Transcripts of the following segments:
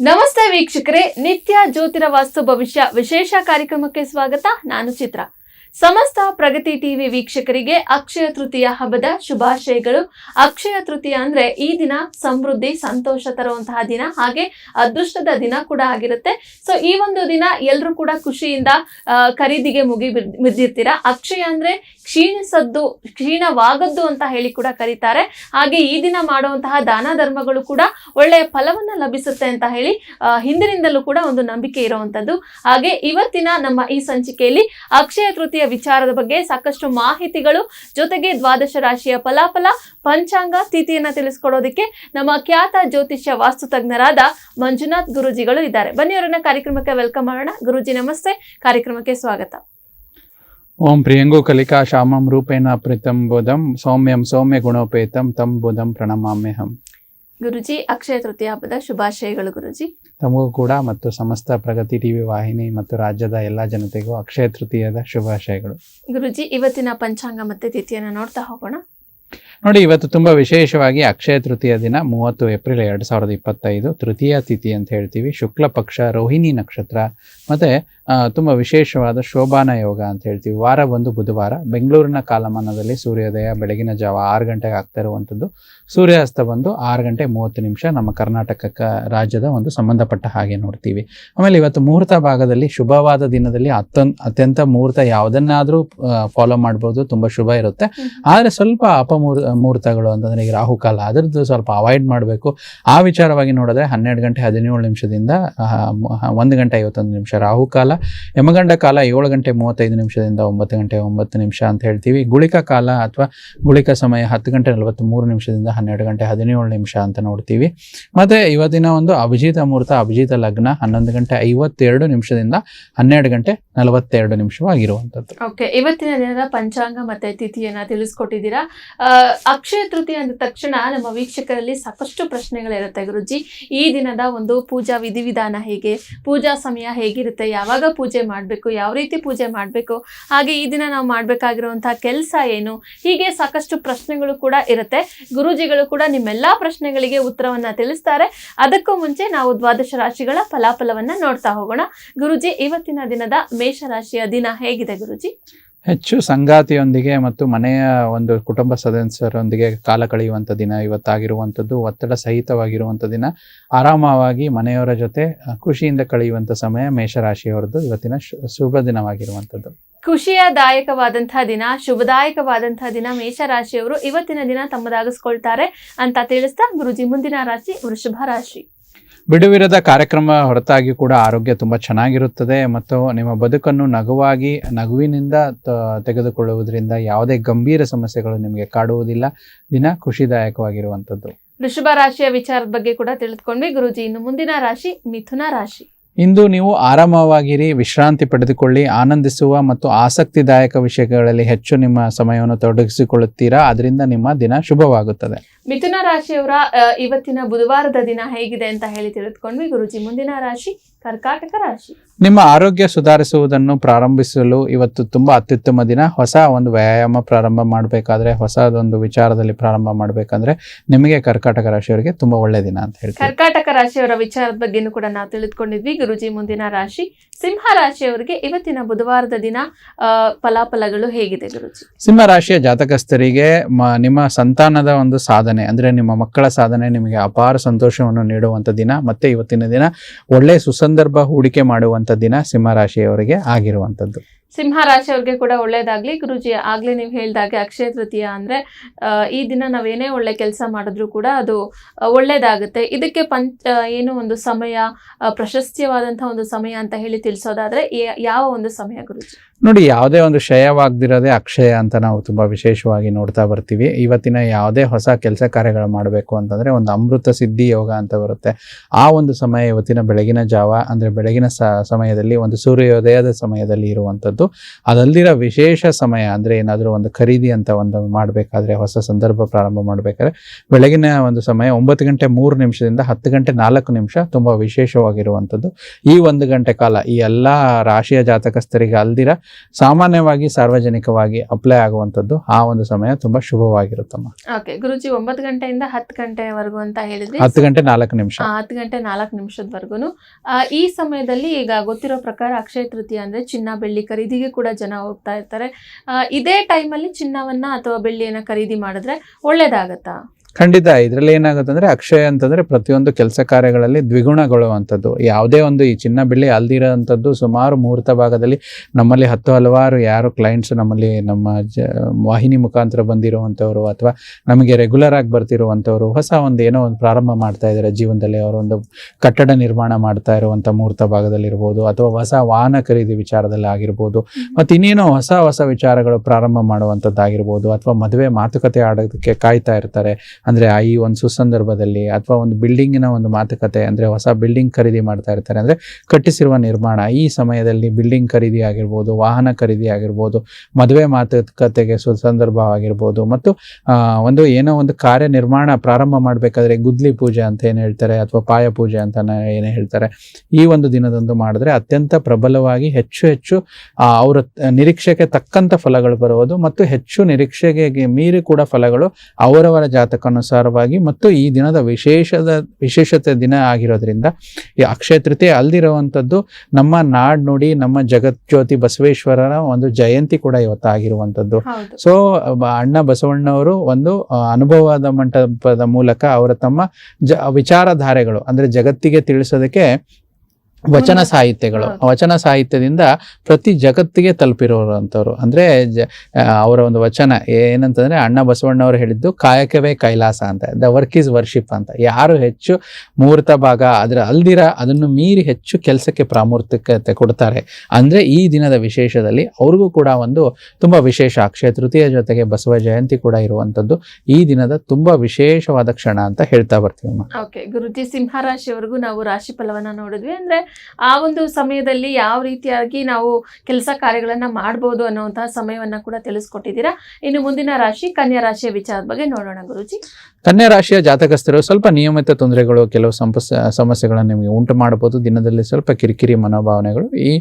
ನಮಸ್ತೆ ವೀಕ್ಷಕರೇ ನಿತ್ಯ ಜ್ಯೋತಿರ ವಾಸ್ತು ಭವಿಷ್ಯ ವಿಶೇಷ ಕಾರ್ಯಕ್ರಮಕ್ಕೆ ಸ್ವಾಗತ. ನಾನು ಚಿತ್ರ. ಸಮಸ್ತ ಪ್ರಗತಿ ಟಿವಿ ವೀಕ್ಷಕರಿಗೆ ಅಕ್ಷಯ ತೃತೀಯ ಹಬ್ಬದ ಶುಭಾಶಯಗಳು. ಅಕ್ಷಯ ತೃತೀಯ ಅಂದ್ರೆ ಈ ದಿನ ಸಮೃದ್ಧಿ, ಸಂತೋಷ ತರುವಂತಹ ದಿನ. ಹಾಗೆ ಅದೃಷ್ಟದ ದಿನ ಕೂಡ ಆಗಿರುತ್ತೆ. ಸೊ ಈ ಒಂದು ದಿನ ಎಲ್ಲರೂ ಕೂಡ ಖುಷಿಯಿಂದ ಖರೀದಿಗೆ ಮುಗಿ ಬಿದ್- ಬಿದ್ದಿರ್ತೀರಾ? ಅಕ್ಷಯ ಅಂದ್ರೆ ಕ್ಷೀಣಿಸದ್ದು, ಕ್ಷೀಣವಾಗದ್ದು ಅಂತ ಹೇಳಿ ಕೂಡ ಕರೀತಾರೆ. ಹಾಗೆ ಈ ದಿನ ಮಾಡುವಂತಹ ದಾನ ಧರ್ಮಗಳು ಕೂಡ ಒಳ್ಳೆಯ ಫಲವನ್ನ ಲಭಿಸುತ್ತೆ ಅಂತ ಹೇಳಿ ಹಿಂದಿನಿಂದಲೂ ಕೂಡ ಒಂದು ನಂಬಿಕೆ ಇರುವಂತದ್ದು. ಹಾಗೆ ಇವತ್ತಿನ ನಮ್ಮ ಈ ಸಂಚಿಕೆಯಲ್ಲಿ ಅಕ್ಷಯ ತೃತೀಯ ವಿಚಾರದ ಬಗ್ಗೆ ಸಾಕಷ್ಟು ಮಾಹಿತಿಗಳು. ಜೊತೆಗೆ ದ್ವಾದಶ ರಾಶಿಯ ಫಲಾಫಲ, ಪಂಚಾಂಗ ತಿಥಿಯನ್ನ ತಿಳಿಸ್ಕೊಡೋದಕ್ಕೆ ನಮ್ಮ ಖ್ಯಾತ ಜ್ಯೋತಿಷ್ಯ ವಾಸ್ತು ತಜ್ಞರಾದ ಮಂಜುನಾಥ್ ಗುರುಜಿಗಳು ಇದ್ದಾರೆ. ಬನ್ನಿ ಅವರನ್ನ ಕಾರ್ಯಕ್ರಮಕ್ಕೆ ವೆಲ್ಕಮ್ ಮಾಡೋಣ. ಗುರುಜಿ ನಮಸ್ತೆ. ಕಾರ್ಯಕ್ರಮಕ್ಕೆ ಸ್ವಾಗತ. ಓಂ ಪ್ರಿಯಂಗು ಕಲಿಕಾ ಶಾಮಂ ರೂಪೇಣ ಪ್ರೀತಂ ಬುಧಂ ಸೌಮ್ಯಂ ಸೌಮ್ಯ ಗುಣೋಪೇತಂ ತಂ ಬುಧಂ ಪ್ರಣಮಾಮ್ಯಹಂ. ಗುರುಜಿ ಅಕ್ಷಯ ತೃತೀಯ ಹಬ್ಬದ ಶುಭಾಶಯಗಳು ಗುರುಜಿ. ತಮಗೂ ಕೂಡ ಮತ್ತು ಸಮಸ್ತ ಪ್ರಗತಿ ಟಿವಿ ವಾಹಿನಿ ಮತ್ತು ರಾಜ್ಯದ ಎಲ್ಲಾ ಜನತೆಗೂ ಅಕ್ಷಯ ತೃತೀಯದ ಶುಭಾಶಯಗಳು. ಗುರುಜಿ ಇವತ್ತಿನ ಪಂಚಾಂಗ ಮತ್ತೆ ತಿಥಿಯನ್ನು ನೋಡ್ತಾ ಹೋಗೋಣ. ನೋಡಿ ಇವತ್ತು ತುಂಬಾ ವಿಶೇಷವಾಗಿ ಅಕ್ಷಯ ತೃತೀಯ ದಿನ ಮೂವತ್ತು ಏಪ್ರಿಲ್ ಎರಡ್ ಸಾವಿರದ ಇಪ್ಪತ್ತೈದು ತೃತೀಯ ತಿಥಿ ಅಂತ ಹೇಳ್ತೀವಿ. ಶುಕ್ಲ ಪಕ್ಷ ರೋಹಿಣಿ ನಕ್ಷತ್ರ ಮತ್ತೆ ತುಂಬಾ ವಿಶೇಷವಾದ ಶೋಭಾನ ಯೋಗ ಅಂತ ಹೇಳ್ತೀವಿ. ವಾರ ಒಂದು ಬುಧವಾರ. ಬೆಂಗಳೂರಿನ ಕಾಲಮಾನದಲ್ಲಿ ಸೂರ್ಯೋದಯ ಬೆಳಗಿನ ಜಾವ ಆರು ಗಂಟೆಗೆ ಆಗ್ತಾ ಇರುವಂಥದ್ದು ಸೂರ್ಯಾಸ್ತ ಬಂದು ಆರು ಗಂಟೆ ಮೂವತ್ತು ನಿಮಿಷ ನಮ್ಮ ಕರ್ನಾಟಕ ರಾಜ್ಯದ ಒಂದು ಸಂಬಂಧಪಟ್ಟ ಹಾಗೆ ನೋಡ್ತೀವಿ. ಆಮೇಲೆ ಇವತ್ತು ಮುಹೂರ್ತ ಭಾಗದಲ್ಲಿ ಶುಭವಾದ ದಿನದಲ್ಲಿ ಅತ್ಯಂತ ಅತ್ಯಂತ ಮುಹೂರ್ತ ಯಾವುದನ್ನಾದರೂ ಫಾಲೋ ಮಾಡ್ಬೋದು. ತುಂಬ ಶುಭ ಇರುತ್ತೆ. ಆದರೆ ಸ್ವಲ್ಪ ಅಪಮೂರ್ ಮುಹೂರ್ತಗಳು ಅಂತಂದ್ರೆ ಈಗ ರಾಹುಕಾಲ ಅದರದ್ದು ಸ್ವಲ್ಪ ಅವಾಯ್ಡ್ ಮಾಡಬೇಕು. ಆ ವಿಚಾರವಾಗಿ ನೋಡಿದ್ರೆ ಹನ್ನೆರಡು ಗಂಟೆ ಹದಿನೇಳು ನಿಮಿಷದಿಂದ ಒಂದು ಗಂಟೆ ಐವತ್ತೊಂದು ನಿಮಿಷ ರಾಹುಕಾಲ ಯಮಗಂಡ ಕಾಲ ಏಳು ಗಂಟೆ ಮೂವತ್ತೈದು ನಿಮಿಷದಿಂದ ಒಂಬತ್ತು ಗಂಟೆ ಒಂಬತ್ತು ನಿಮಿಷ ಅಂತ ಹೇಳ್ತೀವಿ. ಗುಳಿಕ ಕಾಲ ಅಥವಾ ಗುಳಿಕ ಸಮಯ ಹತ್ತು ಗಂಟೆ ನಲವತ್ತ್ ಮೂರು ನಿಮಿಷದಿಂದ ಹನ್ನೆರಡು ಗಂಟೆ ಹದಿನೇಳು ನಿಮಿಷ ಅಂತ ನೋಡ್ತೀವಿ. ಮತ್ತೆ ಇವತ್ತಿನ ಒಂದು ಅಭಿಜಿತ ಮುಹೂರ್ತ, ಅಭಿಜಿತ ಲಗ್ನ ಹನ್ನೊಂದು ಗಂಟೆ ಐವತ್ತೆರಡು ನಿಮಿಷದಿಂದ ಹನ್ನೆರಡು ಗಂಟೆ ನಲವತ್ತೆರಡು ನಿಮಿಷವಾಗಿರುವಂಥದ್ದು. ಓಕೆ ಇವತ್ತಿನ ದಿನದ ಪಂಚಾಂಗ ಮತ್ತೆ ತಿಥಿಯನ್ನ ತಿಳಿಸ್ಕೊಟ್ಟಿದ್ದೀರಾ? ಅಕ್ಷಯ ತೃತೀಯ ಅಂದ ತಕ್ಷಣ ನಮ್ಮ ವೀಕ್ಷಕರಲ್ಲಿ ಸಾಕಷ್ಟು ಪ್ರಶ್ನೆಗಳಿರುತ್ತೆ ಗುರುಜಿ. ಈ ದಿನದ ಒಂದು ಪೂಜಾ ವಿಧಿವಿಧಾನ ಹೇಗೆ, ಪೂಜಾ ಸಮಯ ಹೇಗಿರುತ್ತೆ, ಯಾವಾಗ ಪೂಜೆ ಮಾಡಬೇಕು, ಯಾವ ರೀತಿ ಪೂಜೆ ಮಾಡಬೇಕು, ಹಾಗೆ ಈ ದಿನ ನಾವು ಮಾಡಬೇಕಾಗಿರುವಂತಹ ಕೆಲಸ ಏನು, ಹೀಗೆ ಸಾಕಷ್ಟು ಪ್ರಶ್ನೆಗಳು ಕೂಡ ಇರುತ್ತೆ. ಗುರೂಜಿಗಳು ಕೂಡ ನಿಮ್ಮೆಲ್ಲಾ ಪ್ರಶ್ನೆಗಳಿಗೆ ಉತ್ತರವನ್ನ ತಿಳಿಸ್ತಾರೆ. ಅದಕ್ಕೂ ಮುಂಚೆ ನಾವು ದ್ವಾದಶ ರಾಶಿಗಳ ಫಲಾಫಲವನ್ನ ನೋಡ್ತಾ ಹೋಗೋಣ. ಗುರುಜಿ, ಇವತ್ತಿನ ದಿನದ ಮೇಷರಾಶಿಯ ದಿನ ಹೇಗಿದೆ ಗುರುಜಿ? ಹೆಚ್ಚು ಸಂಗಾತಿಯೊಂದಿಗೆ ಮತ್ತು ಮನೆಯ ಒಂದು ಕುಟುಂಬ ಸದಸ್ಯರೊಂದಿಗೆ ಕಾಲ ಕಳೆಯುವಂಥ ದಿನ, ಇವತ್ತಾಗಿರುವಂಥದ್ದು, ಒತ್ತಡ ಸಹಿತವಾಗಿರುವಂಥ ದಿನ, ಆರಾಮವಾಗಿ ಮನೆಯವರ ಜೊತೆ ಖುಷಿಯಿಂದ ಕಳೆಯುವಂಥ ಸಮಯ ಮೇಷರಾಶಿಯವರದ್ದು ಇವತ್ತಿನ ಶುಭ ದಿನವಾಗಿರುವಂಥದ್ದು. ಖುಷಿಯದಾಯಕವಾದಂತಹ ದಿನ ಶುಭದಾಯಕವಾದಂತಹ ದಿನ ಮೇಷರಾಶಿಯವರು ಇವತ್ತಿನ ದಿನ ತಮ್ಮದಾಗಿಸ್ಕೊಳ್ತಾರೆ ಅಂತ ತಿಳಿಸ್ತಾ ಗುರುಜಿ ಮುಂದಿನ ರಾಶಿ ವೃಷಭ ರಾಶಿ. ಬಿಡುವಿರದ ಕಾರ್ಯಕ್ರಮ ಹೊರತಾಗಿ ಕೂಡ ಆರೋಗ್ಯ ತುಂಬ ಚೆನ್ನಾಗಿರುತ್ತದೆ. ಮತ್ತು ನಿಮ್ಮ ಬದುಕನ್ನು ನಗುವಾಗಿ, ನಗುವಿನಿಂದ ತೆಗೆದುಕೊಳ್ಳುವುದರಿಂದ ಯಾವುದೇ ಗಂಭೀರ ಸಮಸ್ಯೆಗಳು ನಿಮಗೆ ಕಾಡುವುದಿಲ್ಲ. ದಿನ ಖುಷಿದಾಯಕವಾಗಿರುವಂಥದ್ದು ವೃಷಭ ರಾಶಿಯ ವಿಚಾರದ ಬಗ್ಗೆ ಕೂಡ ತಿಳಿದುಕೊಂಡ್ವಿ. ಗುರುಜಿ, ಇನ್ನು ಮುಂದಿನ ರಾಶಿ ಮಿಥುನ ರಾಶಿ. ಇಂದು ನೀವು ಆರಾಮವಾಗಿರಿ, ವಿಶ್ರಾಂತಿ ಪಡೆದುಕೊಳ್ಳಿ, ಆನಂದಿಸುವ ಮತ್ತು ಆಸಕ್ತಿದಾಯಕ ವಿಷಯಗಳಲ್ಲಿ ಹೆಚ್ಚು ನಿಮ್ಮ ಸಮಯವನ್ನು ತೊಡಗಿಸಿಕೊಳ್ಳುತ್ತೀರಾ? ಅದರಿಂದ ನಿಮ್ಮ ದಿನ ಶುಭವಾಗುತ್ತದೆ. ಮಿಥುನ ರಾಶಿಯವರ ಇವತ್ತಿನ ಬುಧವಾರದ ದಿನ ಹೇಗಿದೆ ಅಂತ ಹೇಳಿ ತಿಳಿದುಕೊಂಡ್ವಿ. ಗುರುಜಿ, ಮುಂದಿನ ರಾಶಿ? ಕರ್ಕಾಟಕ ರಾಶಿ. ನಿಮ್ಮ ಆರೋಗ್ಯ ಸುಧಾರಿಸುವುದನ್ನು ಪ್ರಾರಂಭಿಸಲು ಇವತ್ತು ತುಂಬಾ ಅತ್ಯುತ್ತಮ ದಿನ. ಹೊಸ ಒಂದು ವ್ಯಾಯಾಮ ಪ್ರಾರಂಭ ಮಾಡಬೇಕಾದ್ರೆ ಹೊಸದೊಂದು ವಿಚಾರದಲ್ಲಿ ಪ್ರಾರಂಭ ಮಾಡಬೇಕಂದ್ರೆ ನಿಮಗೆ ಕರ್ಕಾಟಕ ರಾಶಿಯವರಿಗೆ ತುಂಬಾ ಒಳ್ಳೆ ದಿನ ಅಂತ ಹೇಳಿ ಕರ್ಕಾಟಕ ರಾಶಿಯವರ ವಿಚಾರದ ಬಗ್ಗೆನೂ ಕೂಡ ನಾವು ತಿಳಿದುಕೊಂಡಿದ್ವಿ. ಗುರುಜಿ ಮುಂದಿನ ರಾಶಿ. ಸಿಂಹ ರಾಶಿಯವರಿಗೆ ಇವತ್ತಿನ ಬುಧವಾರದ ದಿನ ಫಲಾಫಲಗಳು ಹೇಗಿದೆ ಗುರುಜಿ? ಸಿಂಹ ರಾಶಿಯ ಜಾತಕಸ್ಥರಿಗೆ ನಿಮ್ಮ ಸಂತಾನದ ಒಂದು ಸಾಧನೆ ಅಂದ್ರೆ ನಿಮ್ಮ ಮಕ್ಕಳ ಸಾಧನೆ ನಿಮಗೆ ಅಪಾರ ಸಂತೋಷವನ್ನು ನೀಡುವಂತ ದಿನ. ಮತ್ತೆ ಇವತ್ತಿನ ದಿನ ಒಳ್ಳೆ ಸುಸಂದರ್ಭ ಹೂಡಿಕೆ ಮಾಡುವಂತ ದಿನ ಸಿಂಹ ರಾಶಿಯವರಿಗೆ ಆಗಿರುವಂತದ್ದು. ಸಿಂಹ ರಾಶಿಯವ್ರಿಗೆ ಕೂಡ ಒಳ್ಳೇದಾಗ್ಲಿ. ಗುರುಜಿ, ಆಗ್ಲಿ ನೀವು ಹೇಳ್ದಾಗೆ ಅಕ್ಷಯ ತೃತೀಯ ಅಂದ್ರೆ ಈ ದಿನ ನಾವೇನೇ ಒಳ್ಳೆ ಕೆಲಸ ಮಾಡಿದ್ರು ಕೂಡ ಅದು ಒಳ್ಳೇದಾಗುತ್ತೆ. ಇದಕ್ಕೆ ಪಂಚ ಏನು ಒಂದು ಸಮಯ ಪ್ರಶಸ್ತಿಯವಾದಂತಹ ಒಂದು ಸಮಯ ಅಂತ ಹೇಳಿ ತಿಳಿಸೋದಾದ್ರೆ ಯಾವ ಒಂದು ಸಮಯ ಗುರುಜಿ? ನೋಡಿ, ಯಾವುದೇ ಒಂದು ಕ್ಷಯವಾಗದಿರೋದೇ ಅಕ್ಷಯ ಅಂತ ನಾವು ತುಂಬಾ ವಿಶೇಷವಾಗಿ ನೋಡ್ತಾ ಬರ್ತೀವಿ. ಇವತ್ತಿನ ಯಾವುದೇ ಹೊಸ ಕೆಲಸ ಕಾರ್ಯಗಳು ಮಾಡಬೇಕು ಅಂತಂದ್ರೆ ಒಂದು ಅಮೃತ ಸಿದ್ಧಿ ಯೋಗ ಅಂತ ಬರುತ್ತೆ. ಆ ಒಂದು ಸಮಯ ಇವತ್ತಿನ ಬೆಳಗಿನ ಜಾವ, ಅಂದ್ರೆ ಬೆಳಗಿನ ಸಮಯದಲ್ಲಿ, ಒಂದು ಸೂರ್ಯೋದಯದ ಸಮಯದಲ್ಲಿ ಇರುವಂತದ್ದು. ಅದಲ್ದಿರೋ ವಿಶೇಷ ಸಮಯ, ಅಂದ್ರೆ ಏನಾದರೂ ಒಂದು ಖರೀದಿ ಅಂತ ಒಂದು ಮಾಡಬೇಕಾದ್ರೆ, ಹೊಸ ಸಂದರ್ಭ ಪ್ರಾರಂಭ ಮಾಡಬೇಕಾದ್ರೆ, ಬೆಳಗಿನ ಒಂದು ಸಮಯ ಒಂಬತ್ತು ಗಂಟೆ ಮೂರು ನಿಮಿಷದಿಂದ ಹತ್ತು ಗಂಟೆ ನಾಲ್ಕು ನಿಮಿಷ ತುಂಬಾ ವಿಶೇಷವಾಗಿರುವಂಥದ್ದು ಈ ಒಂದು ಗಂಟೆ ಕಾಲ, ಈ ಎಲ್ಲ ರಾಶಿಯ ಜಾತಕಸ್ಥರಿಗೆ ಅಲ್ದಿರ ಸಾಮಾನ್ಯವಾಗಿ ಸಾರ್ವಜನಿಕವಾಗಿ ಅಪ್ಲೈ ಆಗುವಂಥದ್ದು ಆ ಒಂದು ಸಮಯ ತುಂಬಾ ಶುಭವಾಗಿರುತ್ತಮ್ಮ. ಓಕೆ ಗುರುಜಿ ಒಂಬತ್ತು ಗಂಟೆಯಿಂದ ಹತ್ತು ಗಂಟೆವರೆಗೂ ಅಂತ ಹೇಳಿದ್ರೆ. ಹತ್ತು ಗಂಟೆ ನಾಲ್ಕು ನಿಮಿಷ. ಆ, ಹತ್ತು ಗಂಟೆ ನಾಲ್ಕು ನಿಮಿಷದವರೆಗೂ ಈ ಸಮಯದಲ್ಲಿ ಈಗ ಗೊತ್ತಿರೋ ಪ್ರಕಾರ ಅಕ್ಷಯ ತೃತೀಯ ಅಂದ್ರೆ ಚಿನ್ನ ಬೆಳ್ಳಿ ಖರೀದಿಗೆ ಕೂಡ ಜನ ಹೋಗ್ತಾ ಇರ್ತಾರೆ. ಇದೇ ಟೈಮಲ್ಲಿ ಚಿನ್ನವನ್ನ ಅಥವಾ ಬೆಳ್ಳಿಯನ್ನ ಖರೀದಿ ಮಾಡಿದ್ರೆ ಒಳ್ಳೇದಾಗತ್ತಾ? ಖಂಡಿತ ಇದರಲ್ಲಿ ಏನಾಗುತ್ತೆ ಅಂದ್ರೆ ಅಕ್ಷಯ ಅಂತಂದ್ರೆ ಪ್ರತಿಯೊಂದು ಕೆಲಸ ಕಾರ್ಯಗಳಲ್ಲಿ ದ್ವಿಗುಣಗೊಳ್ಳುವಂಥದ್ದು. ಯಾವುದೇ ಒಂದು ಈ ಚಿನ್ನ ಬೆಳ್ಳಿ ಅಲ್ದಿರೋಂಥದ್ದು ಸುಮಾರು ಮುಹೂರ್ತ ಭಾಗದಲ್ಲಿ ನಮ್ಮಲ್ಲಿ ಹತ್ತು ಹಲವಾರು ಯಾರು ಕ್ಲೈಂಟ್ಸ್ ನಮ್ಮಲ್ಲಿ ನಮ್ಮ ಜ ವಾಹಿನಿ ಮುಖಾಂತರ ಬಂದಿರುವಂಥವ್ರು ಅಥವಾ ನಮಗೆ ರೆಗ್ಯುಲರ್ ಆಗಿ ಬರ್ತಿರುವಂಥವ್ರು ಹೊಸ ಒಂದು ಏನೋ ಒಂದು ಪ್ರಾರಂಭ ಮಾಡ್ತಾ ಇದ್ದಾರೆ ಜೀವನದಲ್ಲಿ. ಅವರು ಒಂದು ಕಟ್ಟಡ ನಿರ್ಮಾಣ ಮಾಡ್ತಾ ಇರುವಂಥ ಮುಹೂರ್ತ ಭಾಗದಲ್ಲಿರ್ಬೋದು ಅಥವಾ ಹೊಸ ವಾಹನ ಖರೀದಿ ವಿಚಾರದಲ್ಲಿ ಆಗಿರ್ಬೋದು. ಮತ್ತು ಇನ್ನೇನೋ ಹೊಸ ಹೊಸ ವಿಚಾರಗಳು ಪ್ರಾರಂಭ ಮಾಡುವಂಥದ್ದಾಗಿರ್ಬೋದು ಅಥವಾ ಮದುವೆ ಮಾತುಕತೆ ಆಡೋದಕ್ಕೆ ಕಾಯ್ತಾ ಇರ್ತಾರೆ. ಅಂದರೆ ಈ ಒಂದು ಸುಸಂದರ್ಭದಲ್ಲಿ ಅಥವಾ ಒಂದು ಬಿಲ್ಡಿಂಗಿನ ಒಂದು ಮಾತುಕತೆ ಅಂದರೆ ಹೊಸ ಬಿಲ್ಡಿಂಗ್ ಖರೀದಿ ಮಾಡ್ತಾ ಇರ್ತಾರೆ ಅಂದರೆ ಕಟ್ಟಿಸಿರುವ ನಿರ್ಮಾಣ. ಈ ಸಮಯದಲ್ಲಿ ಬಿಲ್ಡಿಂಗ್ ಖರೀದಿ ಆಗಿರ್ಬೋದು, ವಾಹನ ಖರೀದಿ ಆಗಿರ್ಬೋದು, ಮದುವೆ ಮಾತುಕತೆಗೆ ಸುಸಂದರ್ಭವಾಗಿರ್ಬೋದು ಮತ್ತು ಒಂದು ಏನೋ ಒಂದು ಕಾರ್ಯ ನಿರ್ಮಾಣ ಪ್ರಾರಂಭ ಮಾಡಬೇಕಾದ್ರೆ ಗುದ್ಲಿ ಪೂಜೆ ಅಂತ ಏನು ಹೇಳ್ತಾರೆ ಅಥವಾ ಪಾಯ ಪೂಜೆ ಅಂತ ಏನು ಹೇಳ್ತಾರೆ. ಈ ಒಂದು ದಿನದಂದು ಮಾಡಿದ್ರೆ ಅತ್ಯಂತ ಪ್ರಬಲವಾಗಿ ಹೆಚ್ಚು ಹೆಚ್ಚು ಅವರ ನಿರೀಕ್ಷೆಗೆ ತಕ್ಕಂಥ ಫಲಗಳು ಬರುವುದು ಮತ್ತು ಹೆಚ್ಚು ನಿರೀಕ್ಷೆಗೆ ಮೀರಿ ಕೂಡ ಫಲಗಳು ಅವರವರ ಜಾತಕಾನುಸಾರವಾಗಿ ಮತ್ತು ಈ ದಿನದ ವಿಶೇಷದ ವಿಶೇಷತೆ ದಿನ ಆಗಿರೋದ್ರಿಂದ ಈ ಅಕ್ಷಯ ತೃತೀಯ ಅಲ್ದಿರುವಂಥದ್ದು ನಮ್ಮ ನಾಡ್ ನುಡಿ ನಮ್ಮ ಜಗಜ್ಯೋತಿ ಬಸವೇಶ್ವರರ ಒಂದು ಜಯಂತಿ ಕೂಡ ಇವತ್ತು ಆಗಿರುವಂಥದ್ದು ಹೌದು ಸೊ ಅಣ್ಣ ಬಸವಣ್ಣವರು ಒಂದು ಅನುಭವದ ಮಂಟಪದ ಮೂಲಕ ಅವರ ತಮ್ಮ ಜ ವಿಚಾರಧಾರೆಗಳು ಅಂದ್ರೆ ಜಗತ್ತಿಗೆ ತಿಳಿಸೋದಕ್ಕೆ ವಚನ ಸಾಹಿತ್ಯಗಳು. ವಚನ ಸಾಹಿತ್ಯದಿಂದ ಪ್ರತಿ ಜಗತ್ತಿಗೆ ತಲುಪಿರೋರಂಥವ್ರು. ಅಂದ್ರೆ ಜ ಆ, ಅವರ ಒಂದು ವಚನ ಏನಂತಂದ್ರೆ ಅಣ್ಣ ಬಸವಣ್ಣವರು ಹೇಳಿದ್ದು ಕಾಯಕವೇ ಕೈಲಾಸ ಅಂತ ದ ವರ್ಕ್ ಈಸ್ ವರ್ಷಿಪ್ ಅಂತ. ಯಾರು ಹೆಚ್ಚು ಮುಹೂರ್ತ ಭಾಗ ಅದರ ಅಲ್ದಿರ ಅದನ್ನು ಮೀರಿ ಹೆಚ್ಚು ಕೆಲಸಕ್ಕೆ ಪ್ರಾಮುಖ್ಯತೆ ಕೊಡ್ತಾರೆ. ಅಂದ್ರೆ ಈ ದಿನದ ವಿಶೇಷದಲ್ಲಿ ಅವ್ರಿಗೂ ಕೂಡ ಒಂದು ತುಂಬಾ ವಿಶೇಷ. ಅಕ್ಷಯ ತೃತೀಯ ಜೊತೆಗೆ ಬಸವ ಜಯಂತಿ ಕೂಡ ಇರುವಂತದ್ದು ಈ ದಿನದ ತುಂಬಾ ವಿಶೇಷವಾದ ಕ್ಷಣ ಅಂತ ಹೇಳ್ತಾ ಬರ್ತೀವಿ ಗುರುಜಿ ಸಿಂಹರಾಶಿಯವರೆಗೂ ನಾವು ರಾಶಿ ಫಲವನ್ನ ನೋಡಿದ್ವಿ. ಅಂದ್ರೆ ಆ ಒಂದು ಸಮಯದಲ್ಲಿ ಯಾವ ರೀತಿಯಾಗಿ ನಾವು ಕೆಲಸ ಕಾರ್ಯಗಳನ್ನು ಮಾಡ್ಬೋದು ಅನ್ನುವಂತಹ ಸಮಯವನ್ನ ಕೂಡ ತಿಳಿಸ್ಕೊಟ್ಟಿದ್ದೀರಾ. ಇನ್ನು ಮುಂದಿನ ರಾಶಿ, ಕನ್ಯಾ ರಾಶಿಯ ವಿಚಾರದ ಬಗ್ಗೆ ನೋಡೋಣ ಗುರುಜಿ. ಕನ್ಯಾ ರಾಶಿಯ ಜಾತಕಸ್ಥರು ಸ್ವಲ್ಪ ನಿಯಮಿತ ತೊಂದರೆಗಳು ಕೆಲವು ಸಂಪಸ್ ಸಮಸ್ಯೆಗಳನ್ನು ನಿಮಗೆ ಉಂಟು ಮಾಡಬಹುದು. ದಿನದಲ್ಲಿ ಸ್ವಲ್ಪ ಕಿರಿಕಿರಿ ಮನೋಭಾವನೆಗಳು. ಈ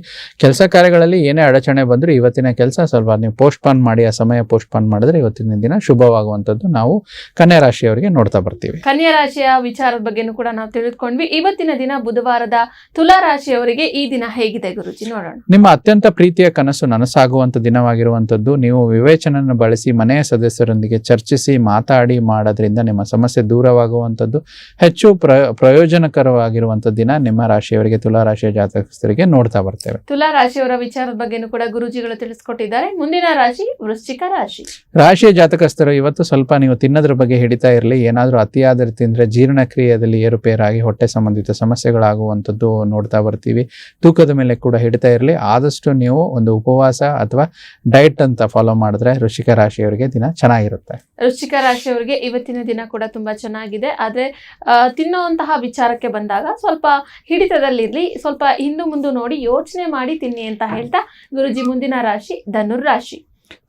ಕೆಲಸ ಕಾರ್ಯಗಳಲ್ಲಿ ಏನೇ ಅಡಚಣೆ ಬಂದರೂ ಇವತ್ತಿನ ಕೆಲಸ ಸ್ವಲ್ಪ ನೀವು ಪೋಸ್ಟ್ಪಾನ್ ಮಾಡಿ ಆ ಸಮಯ ಪೋಸ್ಟ್ಪಾನ್ ಮಾಡಿದ್ರೆ ಇವತ್ತಿನ ದಿನ ಶುಭವಾಗುವಂಥದ್ದು ನಾವು ಕನ್ಯಾ ರಾಶಿಯವರಿಗೆ ನೋಡ್ತಾ ಬರ್ತೀವಿ. ಕನ್ಯಾ ರಾಶಿಯ ವಿಚಾರದ ಬಗ್ಗೆನೂ ಕೂಡ ನಾವು ತಿಳಿದುಕೊಂಡ್ವಿ. ಇವತ್ತಿನ ದಿನ ಬುಧವಾರದ ತುಲಾ ರಾಶಿಯವರಿಗೆ ಈ ದಿನ ಹೇಗಿದೆ ಗುರುಜಿ? ನೋಡೋಣ. ನಿಮ್ಮ ಅತ್ಯಂತ ಪ್ರೀತಿಯ ಕನಸು ನನಸಾಗುವಂಥ ದಿನವಾಗಿರುವಂಥದ್ದು. ನೀವು ವಿವೇಚನೆಯನ್ನು ಬಳಸಿ ಮನೆಯ ಸದಸ್ಯರೊಂದಿಗೆ ಚರ್ಚಿಸಿ ಮಾತಾಡಿ ಮಾಡೋದ್ರಿಂದ ನಿಮ್ಮ ಸಮಸ್ಯೆ ದೂರವಾಗುವಂಥದ್ದು ಹೆಚ್ಚು ಪ್ರಯೋ ಪ್ರಯೋಜನಕರವಾಗಿರುವಂಥ ದಿನ ನಿಮ್ಮ ರಾಶಿಯವರಿಗೆ ತುಲಾ ರಾಶಿಯ ಜಾತಕಸ್ಥರಿಗೆ ನೋಡ್ತಾ ಬರ್ತೇವೆ. ತುಲಾ ರಾಶಿಯವರ ವಿಚಾರದ ಬಗ್ಗೆನೂ ಕೂಡ ಗುರುಜಿಗಳು ತಿಳಿಸ್ಕೊಟ್ಟಿದ್ದಾರೆ. ಮುಂದಿನ ರಾಶಿ ವೃಶ್ಚಿಕ ರಾಶಿ. ರಾಶಿಯ ಜಾತಕಸ್ಥರು ಇವತ್ತು ಸ್ವಲ್ಪ ನೀವು ತಿನ್ನೋದ್ರ ಬಗ್ಗೆ ಹಿಡಿತಾ ಇರಲಿ. ಏನಾದರೂ ಅತಿಯಾದ ತಿಂದರೆ ಜೀರ್ಣಕ್ರಿಯೆಯಲ್ಲಿ ಏರುಪೇರಾಗಿ ಹೊಟ್ಟೆ ಸಂಬಂಧಿತ ಸಮಸ್ಯೆಗಳಾಗುವಂಥದ್ದು ನೋಡ್ತಾ ಬರ್ತೀವಿ. ತೂಕದ ಮೇಲೆ ಕೂಡ ಹಿಡಿತಾ ಇರಲಿ. ಆದಷ್ಟು ನೀವು ಒಂದು ಉಪವಾಸ ಅಥವಾ ಡಯಟ್ ಅಂತ ಫಾಲೋ ಮಾಡಿದ್ರೆ ವೃಶ್ಚಿಕ ರಾಶಿಯವರಿಗೆ ದಿನ ಚೆನ್ನಾಗಿರುತ್ತೆ. ವೃಶ್ಚಿಕ ರಾಶಿಯವರಿಗೆ ಇವತ್ತಿನ ದಿನ ಕೂಡ ತುಂಬಾ ಚೆನ್ನಾಗಿದೆ. ಆದ್ರೆ ತಿನ್ನುವಂತಹ ವಿಚಾರಕ್ಕೆ ಬಂದಾಗ ಸ್ವಲ್ಪ ಹಿಡಿತದಲ್ಲಿರ್ಲಿ, ಸ್ವಲ್ಪ ಹಿಂದು ಮುಂದೆ ನೋಡಿ ಯೋಚನೆ ಮಾಡಿ ತಿನ್ನಿ ಅಂತ ಹೇಳ್ತಾ ಗುರುಜಿ ಮುಂದಿನ ರಾಶಿ ಧನುರ್ ರಾಶಿ.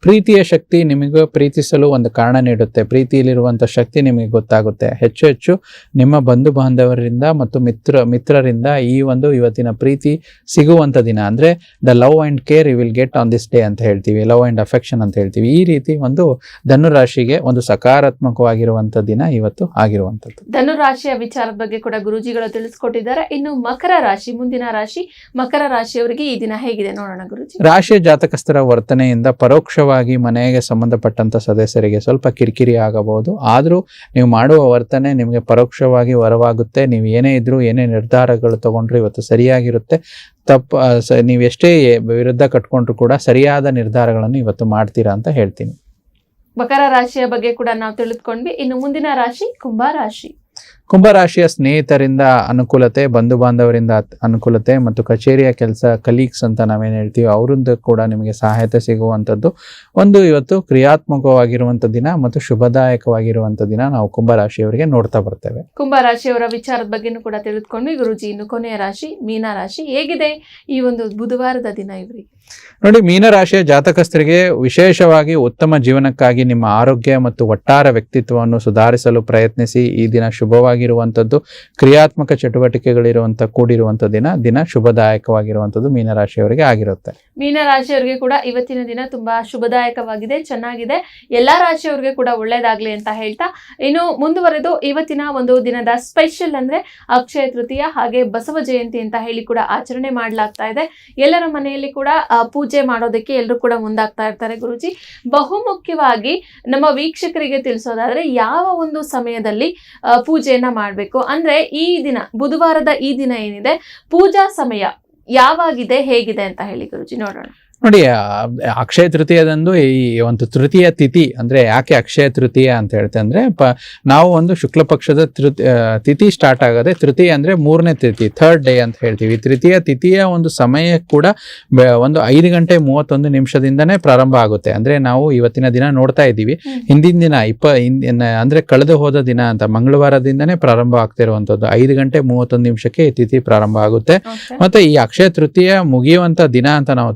ಪ್ರೀತಿಯ ಶಕ್ತಿ ನಿಮಗೆ ಪ್ರೀತಿಸಲು ಒಂದು ಕಾರಣ ನೀಡುತ್ತೆ. ಪ್ರೀತಿಯಲ್ಲಿರುವಂಥ ಶಕ್ತಿ ನಿಮಗೆ ಗೊತ್ತಾಗುತ್ತೆ. ಹೆಚ್ಚು ಹೆಚ್ಚು ನಿಮ್ಮ ಬಂಧು ಬಾಂಧವರಿಂದ ಮತ್ತು ಮಿತ್ರ ಮಿತ್ರರಿಂದ ಈ ಒಂದು ಇವತ್ತಿನ ಪ್ರೀತಿ ಸಿಗುವಂಥ ದಿನ. ಅಂದರೆ the love and care you will get on this day ಅಂತ ಹೇಳ್ತೀವಿ. ಲವ್ ಆ್ಯಂಡ್ ಅಫೆಕ್ಷನ್ ಅಂತ ಹೇಳ್ತೀವಿ. ಈ ರೀತಿ ಒಂದು ಧನುರಾಶಿಗೆ ಒಂದು ಸಕಾರಾತ್ಮಕವಾಗಿರುವಂಥ ದಿನ ಇವತ್ತು ಆಗಿರುವಂಥದ್ದು. ಧನುರಾಶಿಯ ವಿಚಾರದ ಬಗ್ಗೆ ಕೂಡ ಗುರುಜಿಗಳು ತಿಳಿಸ್ಕೊಟ್ಟಿದ್ದಾರೆ. ಇನ್ನು ಮಕರ ರಾಶಿ ಮುಂದಿನ ರಾಶಿ ಮಕರ ರಾಶಿಯವರಿಗೆ ಈ ದಿನ ಹೇಗಿದೆ ನೋಡೋಣ ಗುರುಜಿ. ರಾಶಿಯ ಜಾತಕಸ್ಥರ ವರ್ತನೆಯಿಂದ ಪರೋಕ್ಷವಾಗಿ ಮನೆಗೆ ಸಂಬಂಧಪಟ್ಟಂಥ ಸದಸ್ಯರಿಗೆ ಸ್ವಲ್ಪ ಕಿರಿಕಿರಿ ಆಗಬಹುದು. ಆದರೂ ನೀವು ಮಾಡುವ ವರ್ತನೆ ನಿಮಗೆ ಪರೋಕ್ಷವಾಗಿ ವರವಾಗುತ್ತೆ. ನೀವು ಏನೇ ಇದ್ರೂ, ಏನೇ ನಿರ್ಧಾರಗಳು ತಗೊಂಡ್ರು ಇವತ್ತು ಸರಿಯಾಗಿರುತ್ತೆ. ತಪ್ಪು ನೀವು ಎಷ್ಟೇ ವಿರುದ್ಧ ಕಟ್ಕೊಂಡ್ರು ಕೂಡ ಸರಿಯಾದ ನಿರ್ಧಾರಗಳನ್ನು ಇವತ್ತು ಮಾಡ್ತೀರಾ ಅಂತ ಹೇಳ್ತೀನಿ. ಮಕರ ರಾಶಿಯ ಬಗ್ಗೆ ಕೂಡ ನಾವು ತಿಳಿದುಕೊಂಡ್ವಿ. ಇನ್ನು ಮುಂದಿನ ರಾಶಿ ಕುಂಭ ರಾಶಿ. ಕುಂಭರಾಶಿಯ ಸ್ನೇಹಿತರಿಂದ ಅನುಕೂಲತೆ ಬಂಧು ಬಾಂಧವರಿಂದ ಅನುಕೂಲತೆ ಮತ್ತು ಕಚೇರಿಯ ಕೆಲಸ ಕಲೀಗ್ಸ್ ಅಂತ ನಾವೇನು ಹೇಳ್ತೀವಿ ಅವರಿಂದ ಕೂಡ ನಿಮಗೆ ಸಹಾಯತೆ ಸಿಗುವಂಥದ್ದು. ಒಂದು ಇವತ್ತು ಕ್ರಿಯಾತ್ಮಕವಾಗಿರುವಂಥ ದಿನ ಮತ್ತು ಶುಭದಾಯಕವಾಗಿರುವಂಥ ದಿನ ನಾವು ಕುಂಭರಾಶಿಯವರಿಗೆ ನೋಡ್ತಾ ಬರ್ತೇವೆ. ಕುಂಭ ರಾಶಿಯವರ ವಿಚಾರದ ಬಗ್ಗೆನೂ ಕೂಡ ತಿಳಿದುಕೊಂಡು ಗುರುಜಿ, ಇನ್ನು ಕೊನೆಯ ರಾಶಿ ಮೀನಾ ರಾಶಿ ಹೇಗಿದೆ ಈ ಒಂದು ಬುಧವಾರದ ದಿನ ಇವರಿಗೆ? ನೋಡಿ ಮೀನರಾಶಿಯ ಜಾತಕಸ್ಥರಿಗೆ ವಿಶೇಷವಾಗಿ ಉತ್ತಮ ಜೀವನಕ್ಕಾಗಿ ನಿಮ್ಮ ಆರೋಗ್ಯ ಮತ್ತು ಒಟ್ಟಾರ ವ್ಯಕ್ತಿತ್ವವನ್ನು ಸುಧಾರಿಸಲು ಪ್ರಯತ್ನಿಸಿ. ಈ ದಿನ ಶುಭವಾಗಿರುವಂಥದ್ದು. ಕ್ರಿಯಾತ್ಮಕ ಚಟುವಟಿಕೆಗಳಿರುವಂಥ, ಕೂಡಿರುವಂಥ ದಿನ ದಿನ ಶುಭದಾಯಕವಾಗಿರುವಂಥದ್ದು ಮೀನರಾಶಿಯವರಿಗೆ ಆಗಿರುತ್ತೆ. ಮೀನರಾಶಿಯವರಿಗೆ ಕೂಡ ಇವತ್ತಿನ ದಿನ ತುಂಬಾ ಶುಭದಾಯಕವಾಗಿದೆ, ಚೆನ್ನಾಗಿದೆ. ಎಲ್ಲಾ ರಾಶಿಯವರಿಗೆ ಕೂಡ ಒಳ್ಳೇದಾಗ್ಲಿ ಅಂತ ಹೇಳ್ತಾ, ಇನ್ನು ಮುಂದುವರೆದು ಇವತ್ತಿನ ಒಂದು ದಿನದ ಸ್ಪೆಷಲ್ ಅಂದ್ರೆ ಅಕ್ಷಯ ತೃತೀಯ ಹಾಗೆ ಬಸವ ಜಯಂತಿ ಅಂತ ಹೇಳಿ ಕೂಡ ಆಚರಣೆ ಮಾಡಲಾಗ್ತಾ ಇದೆ. ಎಲ್ಲರ ಮನೆಯಲ್ಲಿ ಕೂಡ ಪೂಜೆ ಮಾಡೋದಕ್ಕೆ ಎಲ್ಲರೂ ಕೂಡ ಮುಂದಾಗ್ತಾ ಇರ್ತಾರೆ ಗುರುಜಿ. ಬಹುಮುಖ್ಯವಾಗಿ ನಮ್ಮ ವೀಕ್ಷಕರಿಗೆ ತಿಳಿಸೋದಾದ್ರೆ ಯಾವ ಒಂದು ಸಮಯದಲ್ಲಿ ಪೂಜೆಯನ್ನ ಮಾಡಬೇಕು? ಅಂದ್ರೆ ಈ ದಿನ, ಬುಧವಾರದ ಈ ದಿನ ಏನಿದೆ? ಪೂಜಾ ಸಮಯ ಯಾವಾಗಿದೆ, ಹೇಗಿದೆ ಅಂತ ಹೇಳಿ ಗುರುಜಿ ನೋಡೋಣ. ನೋಡಿ ಅಕ್ಷಯ ತೃತೀಯದಂದು ಈ ಒಂದು ತೃತೀಯ ತಿಥಿ ಅಂದ್ರೆ ಯಾಕೆ ಅಕ್ಷಯ ತೃತೀಯ ಅಂತ ಹೇಳ್ತೇವೆ ಅಂದ್ರೆ ಪ ನಾವು ಒಂದು ಶುಕ್ಲ ಪಕ್ಷದ ತೃತಿ ತಿಥಿ ಸ್ಟಾರ್ಟ್ ಆಗದೆ ತೃತೀಯ ಅಂದ್ರೆ ಮೂರನೇ ತಿಥಿ ಥರ್ಡ್ ಡೇ ಅಂತ ಹೇಳ್ತೀವಿ. ತೃತೀಯ ತಿಥಿಯ ಒಂದು ಸಮಯ ಕೂಡ ಒಂದು ಐದು ಗಂಟೆ ಮೂವತ್ತೊಂದು ನಿಮಿಷದಿಂದನೇ ಪ್ರಾರಂಭ ಆಗುತ್ತೆ. ಅಂದ್ರೆ ನಾವು ಇವತ್ತಿನ ದಿನ ನೋಡ್ತಾ ಇದ್ದೀವಿ. ಹಿಂದಿನ ದಿನ ಇಪ್ಪ ಅಂದ್ರೆ ಕಳೆದು ಹೋದ ದಿನ ಅಂತ ಮಂಗಳವಾರದಿಂದನೇ ಪ್ರಾರಂಭ ಆಗ್ತಿರುವಂತದ್ದು ಐದು ಗಂಟೆ ಮೂವತ್ತೊಂದು ನಿಮಿಷಕ್ಕೆ ಈ ತಿಥಿ ಪ್ರಾರಂಭ ಆಗುತ್ತೆ. ಮತ್ತೆ ಈ ಅಕ್ಷಯ ತೃತೀಯ ಮುಗಿಯುವಂತ ದಿನ ಅಂತ ನಾವು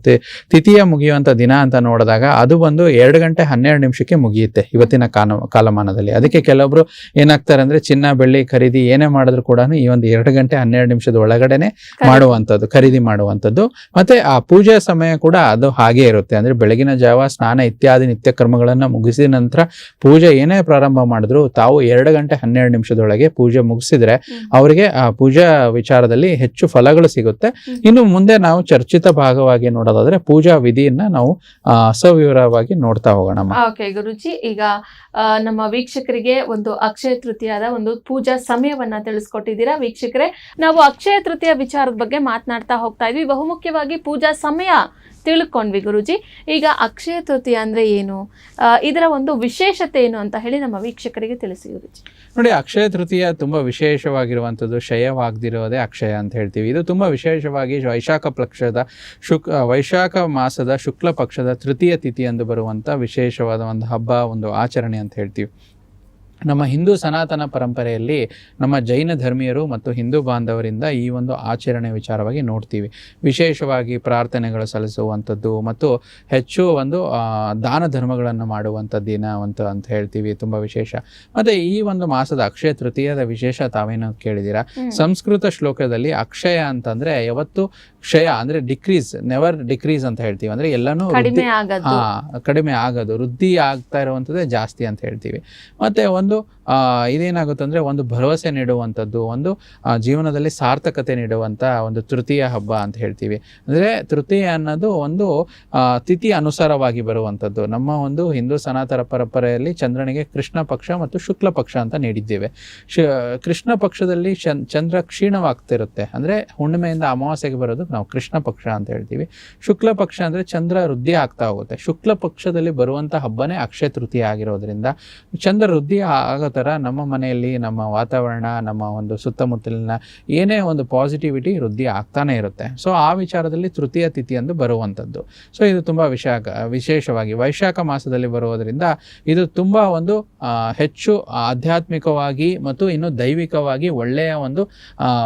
ತಿಥಿಯ ಮುಗಿಯುವಂತ ದಿನ ಅಂತ ನೋಡಿದಾಗ ಅದು ಬಂದು ಎರಡು ಗಂಟೆ ಹನ್ನೆರಡು ನಿಮಿಷಕ್ಕೆ ಮುಗಿಯುತ್ತೆ ಇವತ್ತಿನ ಕಾಲ ಕಾಲಮಾನದಲ್ಲಿ. ಅದಕ್ಕೆ ಕೆಲವೊಬ್ರು ಏನಾಗ್ತಾರೆ ಅಂದ್ರೆ ಚಿನ್ನ ಬೆಳ್ಳಿ ಖರೀದಿ ಏನೇ ಮಾಡಿದ್ರು ಕೂಡ ಈ ಒಂದು ಎರಡು ಗಂಟೆ ಹನ್ನೆರಡು ನಿಮಿಷದ ಒಳಗಡೆನೆ ಮಾಡುವಂಥದ್ದು ಖರೀದಿ ಮಾಡುವಂಥದ್ದು. ಮತ್ತೆ ಆ ಪೂಜೆ ಸಮಯ ಕೂಡ ಅದು ಹಾಗೆ ಇರುತ್ತೆ. ಅಂದ್ರೆ ಬೆಳಗಿನ ಜಾವ ಸ್ನಾನ ಇತ್ಯಾದಿ ನಿತ್ಯ ಕರ್ಮಗಳನ್ನು ಮುಗಿಸಿದ ನಂತರ ಪೂಜೆ ಏನೇ ಪ್ರಾರಂಭ ಮಾಡಿದ್ರು ತಾವು ಎರಡು ಗಂಟೆ ಹನ್ನೆರಡು ನಿಮಿಷದೊಳಗೆ ಪೂಜೆ ಮುಗಿಸಿದ್ರೆ. ಅವರಿಗೆ ಆ ಪೂಜಾ ವಿಚಾರದಲ್ಲಿ ಹೆಚ್ಚು ಫಲಗಳು ಸಿಗುತ್ತೆ. ಇನ್ನು ಮುಂದೆ ನಾವು ಚರ್ಚಿತ ಭಾಗವಾಗಿ ನೋಡೋದಾದ್ರೆ ಪೂಜಾ ವಿಧಿಯನ್ನ ನಾವು ಸವಿವರವಾಗಿ ನೋಡ್ತಾ ಹೋಗೋಣ. ಓಕೆ ಗುರುಜಿ, ಈಗ ನಮ್ಮ ವೀಕ್ಷಕರಿಗೆ ಒಂದು ಅಕ್ಷಯ ತೃತೀಯದ ಒಂದು ಪೂಜಾ ಸಮಯವನ್ನ ತಿಳಿಸ್ಕೊಟ್ಟಿದ್ದೀರಾ ವೀಕ್ಷಕರೇ, ನಾವು ಅಕ್ಷಯ ತೃತೀಯ ವಿಚಾರದ ಬಗ್ಗೆ ಮಾತನಾಡ್ತಾ ಹೋಗ್ತಾ ಇದ್ವಿ ಬಹುಮುಖ್ಯವಾಗಿ ಪೂಜಾ ಸಮಯ ತಿಳ್ಕೊಂಡ್ವಿ ಗುರುಜಿ. ಈಗ ಅಕ್ಷಯ ತೃತೀಯ ಅಂದರೆ ಏನು? ಇದರ ಒಂದು ವಿಶೇಷತೆ ಏನು ಅಂತ ಹೇಳಿ ನಮ್ಮ ವೀಕ್ಷಕರಿಗೆ ತಿಳಿಸಿ ಗುರುಜಿ. ನೋಡಿ, ಅಕ್ಷಯ ತೃತೀಯ ತುಂಬ ವಿಶೇಷವಾಗಿರುವಂಥದ್ದು, ಶಯವಾಗದಿರೋದೇ ಅಕ್ಷಯ ಅಂತ ಹೇಳ್ತೀವಿ. ಇದು ತುಂಬ ವಿಶೇಷವಾಗಿ ವೈಶಾಖ ಪಕ್ಷದ ಶುಕ್ ವೈಶಾಖ ಮಾಸದ ಶುಕ್ಲ ಪಕ್ಷದ ತೃತೀಯ ತಿಥಿ ಎಂದು ಬರುವಂಥ ವಿಶೇಷವಾದ ಒಂದು ಹಬ್ಬ, ಒಂದು ಆಚರಣೆ ಅಂತ ಹೇಳ್ತೀವಿ. ನಮ್ಮ ಹಿಂದೂ ಸನಾತನ ಪರಂಪರೆಯಲ್ಲಿ ನಮ್ಮ ಜೈನ ಧರ್ಮೀಯರು ಮತ್ತು ಹಿಂದೂ ಬಾಂಧವರಿಂದ ಈ ಒಂದು ಆಚರಣೆ ವಿಚಾರವಾಗಿ ನೋಡ್ತೀವಿ. ವಿಶೇಷವಾಗಿ ಪ್ರಾರ್ಥನೆಗಳು ಸಲ್ಲಿಸುವಂಥದ್ದು ಮತ್ತು ಹೆಚ್ಚು ಒಂದು ದಾನ ಧರ್ಮಗಳನ್ನು ಮಾಡುವಂಥ ದಿನ ಅಂತ ಅಂತ ಹೇಳ್ತೀವಿ ತುಂಬ ವಿಶೇಷ. ಮತ್ತು ಈ ಒಂದು ಮಾಸದ ಅಕ್ಷಯ ತೃತೀಯದ ವಿಶೇಷ ತಾವೇನು ಕೇಳಿದ್ದೀರಾ? ಸಂಸ್ಕೃತ ಶ್ಲೋಕದಲ್ಲಿ ಅಕ್ಷಯ ಅಂತಂದ್ರೆ ಯಾವತ್ತು ಕ್ಷಯ ಅಂದ್ರೆ ಡಿಕ್ರೀಸ್ ನೆವರ್ ಡಿಕ್ರೀಸ್ ಅಂತ ಹೇಳ್ತೀವಿ. ಅಂದ್ರೆ ಎಲ್ಲಾನು ಕಡಿಮೆ ಆಗೋದು. ವೃದ್ಧಿ ಆಗ್ತಾ ಇರುವಂಥದ್ದೇ ಜಾಸ್ತಿ ಅಂತ ಹೇಳ್ತೀವಿ. ಮತ್ತೆ ಒಂದು ಆ, ಇದೇನಾಗುತ್ತೆ ಅಂದ್ರೆ ಒಂದು ಭರವಸೆ ನೀಡುವಂಥದ್ದು, ಒಂದು ಜೀವನದಲ್ಲಿ ಸಾರ್ಥಕತೆ ನೀಡುವಂತ ಒಂದು ತೃತೀಯ ಹಬ್ಬ ಅಂತ ಹೇಳ್ತೀವಿ. ಅಂದ್ರೆ ತೃತೀಯ ಅನ್ನೋದು ಒಂದು ತಿಥಿ ಅನುಸಾರವಾಗಿ ಬರುವಂಥದ್ದು. ನಮ್ಮ ಒಂದು ಹಿಂದೂ ಸನಾತನ ಪರಂಪರೆಯಲ್ಲಿ ಚಂದ್ರನಿಗೆ ಕೃಷ್ಣ ಪಕ್ಷ ಮತ್ತು ಶುಕ್ಲ ಪಕ್ಷ ಅಂತ ನೀಡಿದ್ದೇವೆ. ಶ, ಕೃಷ್ಣ ಪಕ್ಷದಲ್ಲಿ ಚಂದ್ರ ಕ್ಷೀಣವಾಗ್ತಿರುತ್ತೆ. ಅಂದ್ರೆ ಹುಣ್ಣಿಮೆಯಿಂದ ಅಮಾವಾಸ್ಯೆಗೆ ಬರೋದು ನಾವು ಕೃಷ್ಣ ಪಕ್ಷ ಅಂತ ಹೇಳ್ತೀವಿ. ಶುಕ್ಲ ಪಕ್ಷ ಅಂದ್ರೆ ಚಂದ್ರ ವೃದ್ಧಿ ಆಗ್ತಾ ಹೋಗುತ್ತೆ. ಶುಕ್ಲ ಪಕ್ಷದಲ್ಲಿ ಬರುವಂಥ ಹಬ್ಬನೇ ಅಕ್ಷಯ ತೃತೀಯ ಆಗಿರೋದ್ರಿಂದ ಚಂದ್ರ ವೃದ್ಧಿ ಆಗೋ ಥರ ನಮ್ಮ ಮನೆಯಲ್ಲಿ ನಮ್ಮ ವಾತಾವರಣ, ನಮ್ಮ ಒಂದು ಸುತ್ತಮುತ್ತಲಿನ ಏನೇ ಒಂದು ಪಾಸಿಟಿವಿಟಿ ವೃದ್ಧಿ ಆಗ್ತಾನೆ ಇರುತ್ತೆ. ಸೊ ಆ ವಿಚಾರದಲ್ಲಿ ತೃತೀಯ ತಿಥಿ ಎಂದು ಬರುವಂಥದ್ದು. ಸೊ ಇದು ತುಂಬ ವಿಶಾಖ, ವಿಶೇಷವಾಗಿ ವೈಶಾಖ ಮಾಸದಲ್ಲಿ ಬರುವುದರಿಂದ ಇದು ತುಂಬ ಒಂದು ಹೆಚ್ಚು ಆಧ್ಯಾತ್ಮಿಕವಾಗಿ ಮತ್ತು ಇನ್ನು ದೈವಿಕವಾಗಿ ಒಳ್ಳೆಯ ಒಂದು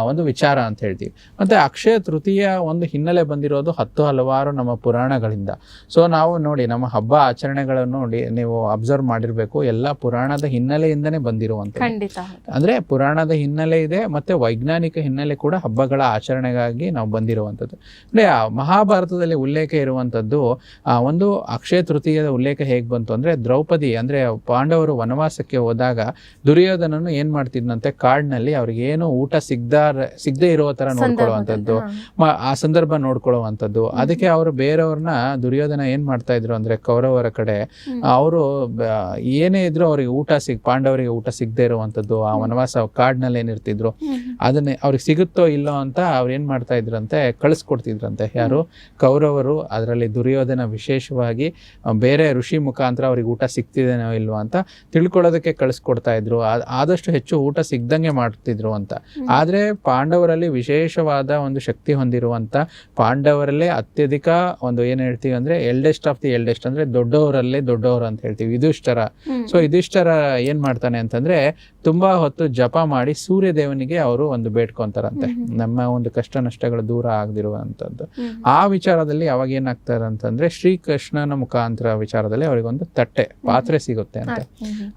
ಒಂದು ವಿಚಾರ ಅಂತ ಹೇಳ್ತೀವಿ. ಮತ್ತು ಅಕ್ಷಯ ತೃತೀಯ ಒಂದು ಹಿನ್ನೆಲೆ ಬಂದಿರೋದು ಹತ್ತು ಹಲವಾರು ನಮ್ಮ ಪುರಾಣಗಳಿಂದ. ಸೊ ನಾವು ನೋಡಿ ನಮ್ಮ ಹಬ್ಬ ಆಚರಣೆಗಳನ್ನು ನೋಡಿ ನೀವು ಅಬ್ಸರ್ವ್ ಮಾಡಿರಬೇಕು. ಎಲ್ಲ ಪುರಾಣದ ಹಿನ್ನೆಲೆಯಿಂದನೇ ಬಂದಿರುವಂಥದ್ದು. ಬಂದಿರುವಂತ ಅಂದ್ರೆ ಪುರಾಣದ ಹಿನ್ನೆಲೆ ಇದೆ ಮತ್ತೆ ವೈಜ್ಞಾನಿಕ ಹಿನ್ನೆಲೆ ಕೂಡ ಹಬ್ಬಗಳ ಆಚರಣೆಗಾಗಿ ನಾವು ಬಂದಿರುವಂತದ್ದು ಅಂದ್ರೆ ಮಹಾಭಾರತದಲ್ಲಿ ಉಲ್ಲೇಖ ಇರುವಂತದ್ದು ಆ ಒಂದು ಅಕ್ಷಯ ತೃತೀಯದ ಉಲ್ಲೇಖ ಹೇಗೆ ಬಂತು ಅಂದ್ರೆ ದ್ರೌಪದಿ ಅಂದ್ರೆ ಪಾಂಡವರು ವನವಾಸಕ್ಕೆ ಹೋದಾಗ ದುರ್ಯೋಧನನು ಏನ್ ಮಾಡ್ತಿದ್ನಂತೆ? ಕಾಡಿನಲ್ಲಿ ಅವ್ರಿಗೆ ಏನು ಊಟ ಸಿಗ್ದಾರ ಸಿಗದೆ ಇರೋ ತರ ನೋಡ್ಕೊಳ್ಳುವಂಥದ್ದು ಆ ಸಂದರ್ಭ ನೋಡ್ಕೊಳ್ಳುವಂಥದ್ದು. ಅದಕ್ಕೆ ಅವರು ಬೇರೆಯವ್ರನ್ನ ದುರ್ಯೋಧನ ಏನ್ ಮಾಡ್ತಾ ಇದ್ರು ಅಂದ್ರೆ ಕೌರವರ ಕಡೆ. ಅವರು ಏನೇ ಇದ್ರು ಅವ್ರಿಗೆ ಊಟ ಸಿಗ್ ಪಾಂಡವರಿಗೆ ಊಟ ಸಿಗದೆ ಇರುವಂತದ್ದು ಆ ವನವಾಸ ಕಾಡ್ನಲ್ಲಿ ಏನಿರ್ತಿದ್ರು. ಅದನ್ನೇ ಅವ್ರಿಗೆ ಸಿಗುತ್ತೋ ಇಲ್ಲೋ ಅಂತ ಅವ್ರು ಏನ್ ಮಾಡ್ತಾ ಇದ್ರಂತೆ ಕಳಿಸ್ಕೊಡ್ತಿದ್ರಂತೆ ಯಾರು ಕೌರವರು ಅದರಲ್ಲಿ ದುರ್ಯೋಧನ ವಿಶೇಷವಾಗಿ ಬೇರೆ ಋಷಿ ಮುಖಾಂತರ ಅವ್ರಿಗೆ ಊಟ ಸಿಗ್ತಿದೇನೋ ಇಲ್ವೋ ಅಂತ ತಿಳ್ಕೊಳ್ಳೋದಕ್ಕೆ ಕಳಿಸ್ಕೊಡ್ತಾ ಇದ್ರು ಆದಷ್ಟು ಹೆಚ್ಚು ಊಟ ಸಿಗ್ದಂಗೆ ಮಾಡ್ತಿದ್ರು ಅಂತ. ಆದ್ರೆ ಪಾಂಡವರಲ್ಲಿ ವಿಶೇಷವಾದ ಒಂದು ಶಕ್ತಿ ಹೊಂದಿರುವಂತ ಪಾಂಡವರಲ್ಲೇ ಅತ್ಯಧಿಕ ಒಂದು ಏನ್ ಹೇಳ್ತೀವಿ ಅಂದ್ರೆ ಎಲ್ಡೆಸ್ಟ್ ಆಫ್ ದಿ ಎಲ್ಡೆಸ್ಟ್ ಅಂದ್ರೆ ದೊಡ್ಡವರಲ್ಲೇ ದೊಡ್ಡವರು ಅಂತ ಹೇಳ್ತೀವಿ ಯುಧಿಷ್ಠರ. ಸೊ ಯುಧಿಷ್ಠರ ಏನ್ ಮಾಡ್ತಾನೆ ಅಂತಂದ್ರೆ ತುಂಬಾ ಹೊತ್ತು ಜಪ ಮಾಡಿ ಸೂರ್ಯ ದೇವನಿಗೆ ಅವರು ಒಂದು ಬೇಡ್ಕೊಂತಾರಂತೆ. ನಮ್ಮ ಒಂದು ಕಷ್ಟ ನಷ್ಟಗಳು ದೂರ ಆಗದಿರುವಂತದ್ದು. ಆ ವಿಚಾರದಲ್ಲಿ ಅವಾಗ ಏನಾಗ್ತಾರೆ ಅಂತಂದ್ರೆ ಶ್ರೀಕೃಷ್ಣನ ಮುಖಾಂತರ ವಿಚಾರದಲ್ಲಿ ಅವರಿಗೊಂದು ತಟ್ಟೆ ಪಾತ್ರೆ ಸಿಗುತ್ತೆ ಅಂತ.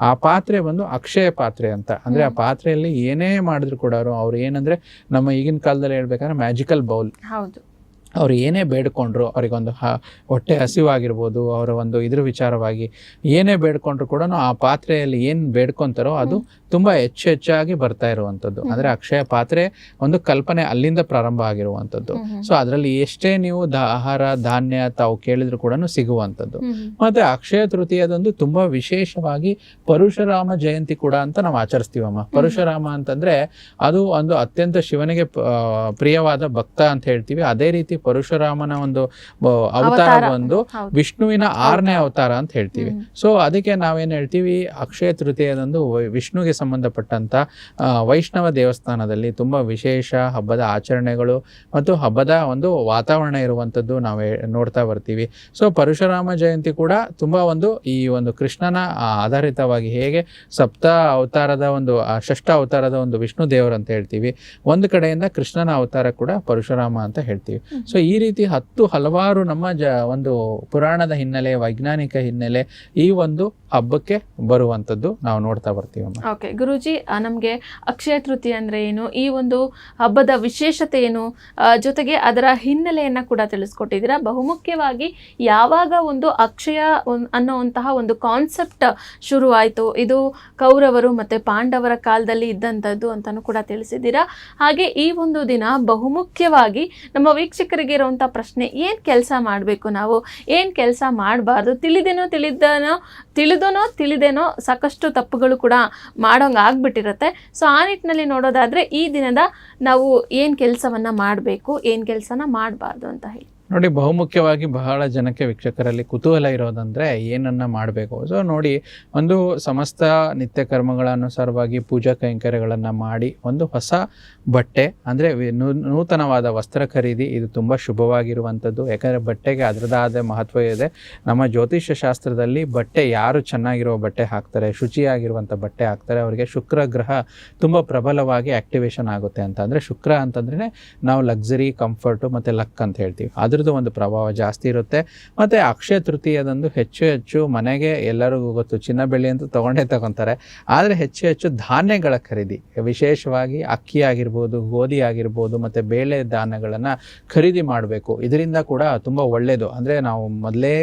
ಆ ಪಾತ್ರೆ ಬಂದು ಅಕ್ಷಯ ಪಾತ್ರೆ ಅಂತ. ಅಂದ್ರೆ ಆ ಪಾತ್ರೆಯಲ್ಲಿ ಏನೇ ಮಾಡಿದ್ರು ಕೂಡ ಅವರು ಅವ್ರು ಏನಂದ್ರೆ ನಮ್ಮ ಈಗಿನ ಕಾಲದಲ್ಲಿ ಹೇಳ್ಬೇಕಂದ್ರೆ ಮ್ಯಾಜಿಕಲ್ ಬೌಲ್. ಹೌದು. ಅವ್ರು ಏನೇ ಬೇಡ್ಕೊಂಡ್ರು ಅವರಿಗೊಂದು ಹ, ಹೊಟ್ಟೆ ಹಸಿವಾಗಿರ್ಬೋದು, ಅವರ ಒಂದು ಇದ್ರ ವಿಚಾರವಾಗಿ ಏನೇ ಬೇಡ್ಕೊಂಡ್ರು ಕೂಡ ಆ ಪಾತ್ರೆಯಲ್ಲಿ ಏನು ಬೇಡ್ಕೊತಾರೋ ಅದು ತುಂಬಾ ಹೆಚ್ಚು ಹೆಚ್ಚಾಗಿ ಬರ್ತಾ ಇರುವಂತದ್ದು ಅಂದ್ರೆ ಅಕ್ಷಯ ಪಾತ್ರೆ ಒಂದು ಕಲ್ಪನೆ ಅಲ್ಲಿಂದ ಪ್ರಾರಂಭ ಆಗಿರುವಂತದ್ದು. ಸೊ ಅದರಲ್ಲಿ ಎಷ್ಟೇ ನೀವು ಆಹಾರ ಧಾನ್ಯ ತಾವು ಕೇಳಿದ್ರು ಕೂಡ ಹ್ಮ್. ಮತ್ತೆ ಅಕ್ಷಯ ತೃತೀಯದಂದು ತುಂಬಾ ವಿಶೇಷವಾಗಿ ಪರಶುರಾಮ ಜಯಂತಿ ಕೂಡ ಅಂತ ನಾವು ಆಚರಿಸ್ತೀವಮ್ಮ. ಪರಶುರಾಮ ಅಂತಂದ್ರೆ ಅದು ಒಂದು ಅತ್ಯಂತ ಶಿವನಿಗೆ ಪ್ರಿಯವಾದ ಭಕ್ತ ಅಂತ ಹೇಳ್ತೀವಿ. ಅದೇ ರೀತಿ ಪರಶುರಾಮನ ಒಂದು ಅವತಾರ ಒಂದು ಬಂದು ವಿಷ್ಣುವಿನ ಆರನೇ ಅವತಾರ. ಅಂತ ಹೇಳ್ತೀವಿ. ಸೊ ಅದಕ್ಕೆ ನಾವೇನ್ ಹೇಳ್ತೀವಿ? ಅಕ್ಷಯ ತೃತೀಯದಂದು ವಿಷ್ಣುಗೆ ಸಂಬಂಧಪಟ್ಟಂತ ವೈಷ್ಣವ ದೇವಸ್ಥಾನದಲ್ಲಿ ತುಂಬಾ ವಿಶೇಷ ಹಬ್ಬದ ಆಚರಣೆಗಳು ಮತ್ತು ಹಬ್ಬದ ಒಂದು ವಾತಾವರಣ ಇರುವಂತದ್ದು ನಾವು ನೋಡ್ತಾ ಬರ್ತೀವಿ. ಸೊ ಪರಶುರಾಮ ಜಯಂತಿ ಕೂಡ ತುಂಬಾ ಒಂದು ಈ ಒಂದು ಕೃಷ್ಣನ ಆಧಾರಿತವಾಗಿ ಹೇಗೆ ಸಪ್ತ ಅವತಾರದ ಒಂದು ಷಷ್ಟ ಷಷ್ಠ ಅವತಾರದ ಒಂದು ವಿಷ್ಣು ದೇವರು ಅಂತ ಹೇಳ್ತೀವಿ. ಒಂದು ಕಡೆಯಿಂದ ಕೃಷ್ಣನ ಅವತಾರ ಕೂಡ ಪರಶುರಾಮ ಅಂತ ಹೇಳ್ತೀವಿ. ಸೊ ಈ ರೀತಿ ಹತ್ತು ಹಲವಾರು ನಮ್ಮ ಜ ಒಂದು ಪುರಾಣದ ಹಿನ್ನೆಲೆ ವೈಜ್ಞಾನಿಕ ಹಿನ್ನೆಲೆ ಈ ಒಂದು ಹಬ್ಬಕ್ಕೆ ಬರುವಂತದ್ದು ನಾವು ನೋಡ್ತಾ ಬರ್ತೀವಿ ಓಕೆ ಗುರೂಜಿ ನಮಗೆ ಅಕ್ಷಯ ತೃತೀಯ ಅಂದರೆ ಏನು? ಈ ಒಂದು ಹಬ್ಬದ ವಿಶೇಷತೆ ಏನು? ಜೊತೆಗೆ ಅದರ ಹಿನ್ನೆಲೆಯನ್ನು ಕೂಡ ತಿಳಿಸ್ಕೊಟ್ಟಿದ್ದೀರಾ? ಬಹುಮುಖ್ಯವಾಗಿ ಯಾವಾಗ ಒಂದು ಅಕ್ಷಯ ಅನ್ನೋವಂತಹ ಒಂದು ಕಾನ್ಸೆಪ್ಟ್ ಶುರುವಾಯಿತು? ಇದು ಕೌರವರು ಮತ್ತು ಪಾಂಡವರ ಕಾಲದಲ್ಲಿ ಇದ್ದಂಥದ್ದು ಅಂತಲೂ ಕೂಡ ತಿಳಿಸಿದ್ದೀರಾ? ಹಾಗೆ ಈ ಒಂದು ದಿನ ಬಹುಮುಖ್ಯವಾಗಿ ನಮ್ಮ ವೀಕ್ಷಕರಿಗೆ ಇರುವಂಥ ಪ್ರಶ್ನೆ, ಏನು ಕೆಲಸ ಮಾಡಬೇಕು ನಾವು? ಏನು ಕೆಲಸ ಮಾಡಬಾರ್ದು? ತಿಳಿದೇನೋ ತಿಳಿದನೋ ತಿಳಿದನೋ, ತಿಳಿದೇನೋ ಸಾಕಷ್ಟು ತಪ್ಪುಗಳು ಕೂಡ ಮಾಡೋಂಗೆ ಆಗ್ಬಿಟ್ಟಿರುತ್ತೆ. ಸೊ ಆ ನಿಟ್ಟಿನಲ್ಲಿ ನೋಡೋದಾದ್ರೆ ಈ ದಿನದ ನಾವು ಏನು ಕೆಲಸವನ್ನ ಮಾಡಬೇಕು, ಏನು ಕೆಲಸನ ಮಾಡಬಾರ್ದು ಅಂತ ಹೇಳಿ. ನೋಡಿ, ಬಹುಮುಖ್ಯವಾಗಿ ಬಹಳ ಜನಕ್ಕೆ ವೀಕ್ಷಕರಲ್ಲಿ ಕುತೂಹಲ ಇರೋದಂದ್ರೆ ಏನನ್ನ ಮಾಡಬೇಕು. ಸೊ ನೋಡಿ, ಒಂದು ಸಮಸ್ತ ನಿತ್ಯ ಕರ್ಮಗಳ ಅನುಸಾರವಾಗಿ ಪೂಜಾ ಕೈಂಕರ್ಯಗಳನ್ನು ಮಾಡಿ ಒಂದು ಹೊಸ ಬಟ್ಟೆ, ಅಂದ್ರೆ ನೂತನವಾದ ವಸ್ತ್ರ ಖರೀದಿ ಇದು ತುಂಬಾ ಶುಭವಾಗಿರುವಂಥದ್ದು. ಯಾಕಂದ್ರೆ ಬಟ್ಟೆಗೆ ಅದರದಾದ ಮಹತ್ವ ಇದೆ. ನಮ್ಮ ಜ್ಯೋತಿಷ್ಯ ಶಾಸ್ತ್ರದಲ್ಲಿ ಬಟ್ಟೆ ಯಾರು ಚೆನ್ನಾಗಿರೋ ಬಟ್ಟೆ ಹಾಕ್ತಾರೆ, ಶುಚಿಯಾಗಿರುವಂಥ ಬಟ್ಟೆ ಹಾಕ್ತಾರೆ, ಅವರಿಗೆ ಶುಕ್ರ ಗ್ರಹ ತುಂಬಾ ಪ್ರಬಲವಾಗಿ ಆಕ್ಟಿವೇಶನ್ ಆಗುತ್ತೆ ಅಂತ. ಅಂದ್ರೆ ಶುಕ್ರ ಅಂತಂದ್ರೆ ನಾವು ಲಕ್ಸರಿ, ಕಂಫರ್ಟು ಮತ್ತೆ ಲಕ್ ಅಂತ ಹೇಳ್ತೀವಿ. ಅದ್ರದ್ದು ಒಂದು ಪ್ರಭಾವ ಜಾಸ್ತಿ ಇರುತ್ತೆ. ಮತ್ತು ಅಕ್ಷಯ ತೃತೀಯದಂದು ಹೆಚ್ಚು ಹೆಚ್ಚು ಮನೆಗೆ ಎಲ್ಲರಿಗೂ ಗೊತ್ತು, ಚಿನ್ನ ಬೆಳ್ಳಿ ಅಂತ ತಗೊಂಡೇ ತಗೊತಾರೆ. ಆದರೆ ಹೆಚ್ಚು ಹೆಚ್ಚು ಧಾನ್ಯಗಳ ಖರೀದಿ, ವಿಶೇಷವಾಗಿ ಅಕ್ಕಿ ಆಗಿರ್ಬೋದು, ಗೋಧಿ ಆಗಿರ್ಬೋದು, ಮತ್ತು ಬೇಳೆ ಧಾನ್ಯಗಳನ್ನು ಖರೀದಿ ಮಾಡಬೇಕು. ಇದರಿಂದ ಕೂಡ ತುಂಬ ಒಳ್ಳೆಯದು ಅಂದರೆ ನಾವು ಮೊದಲೇ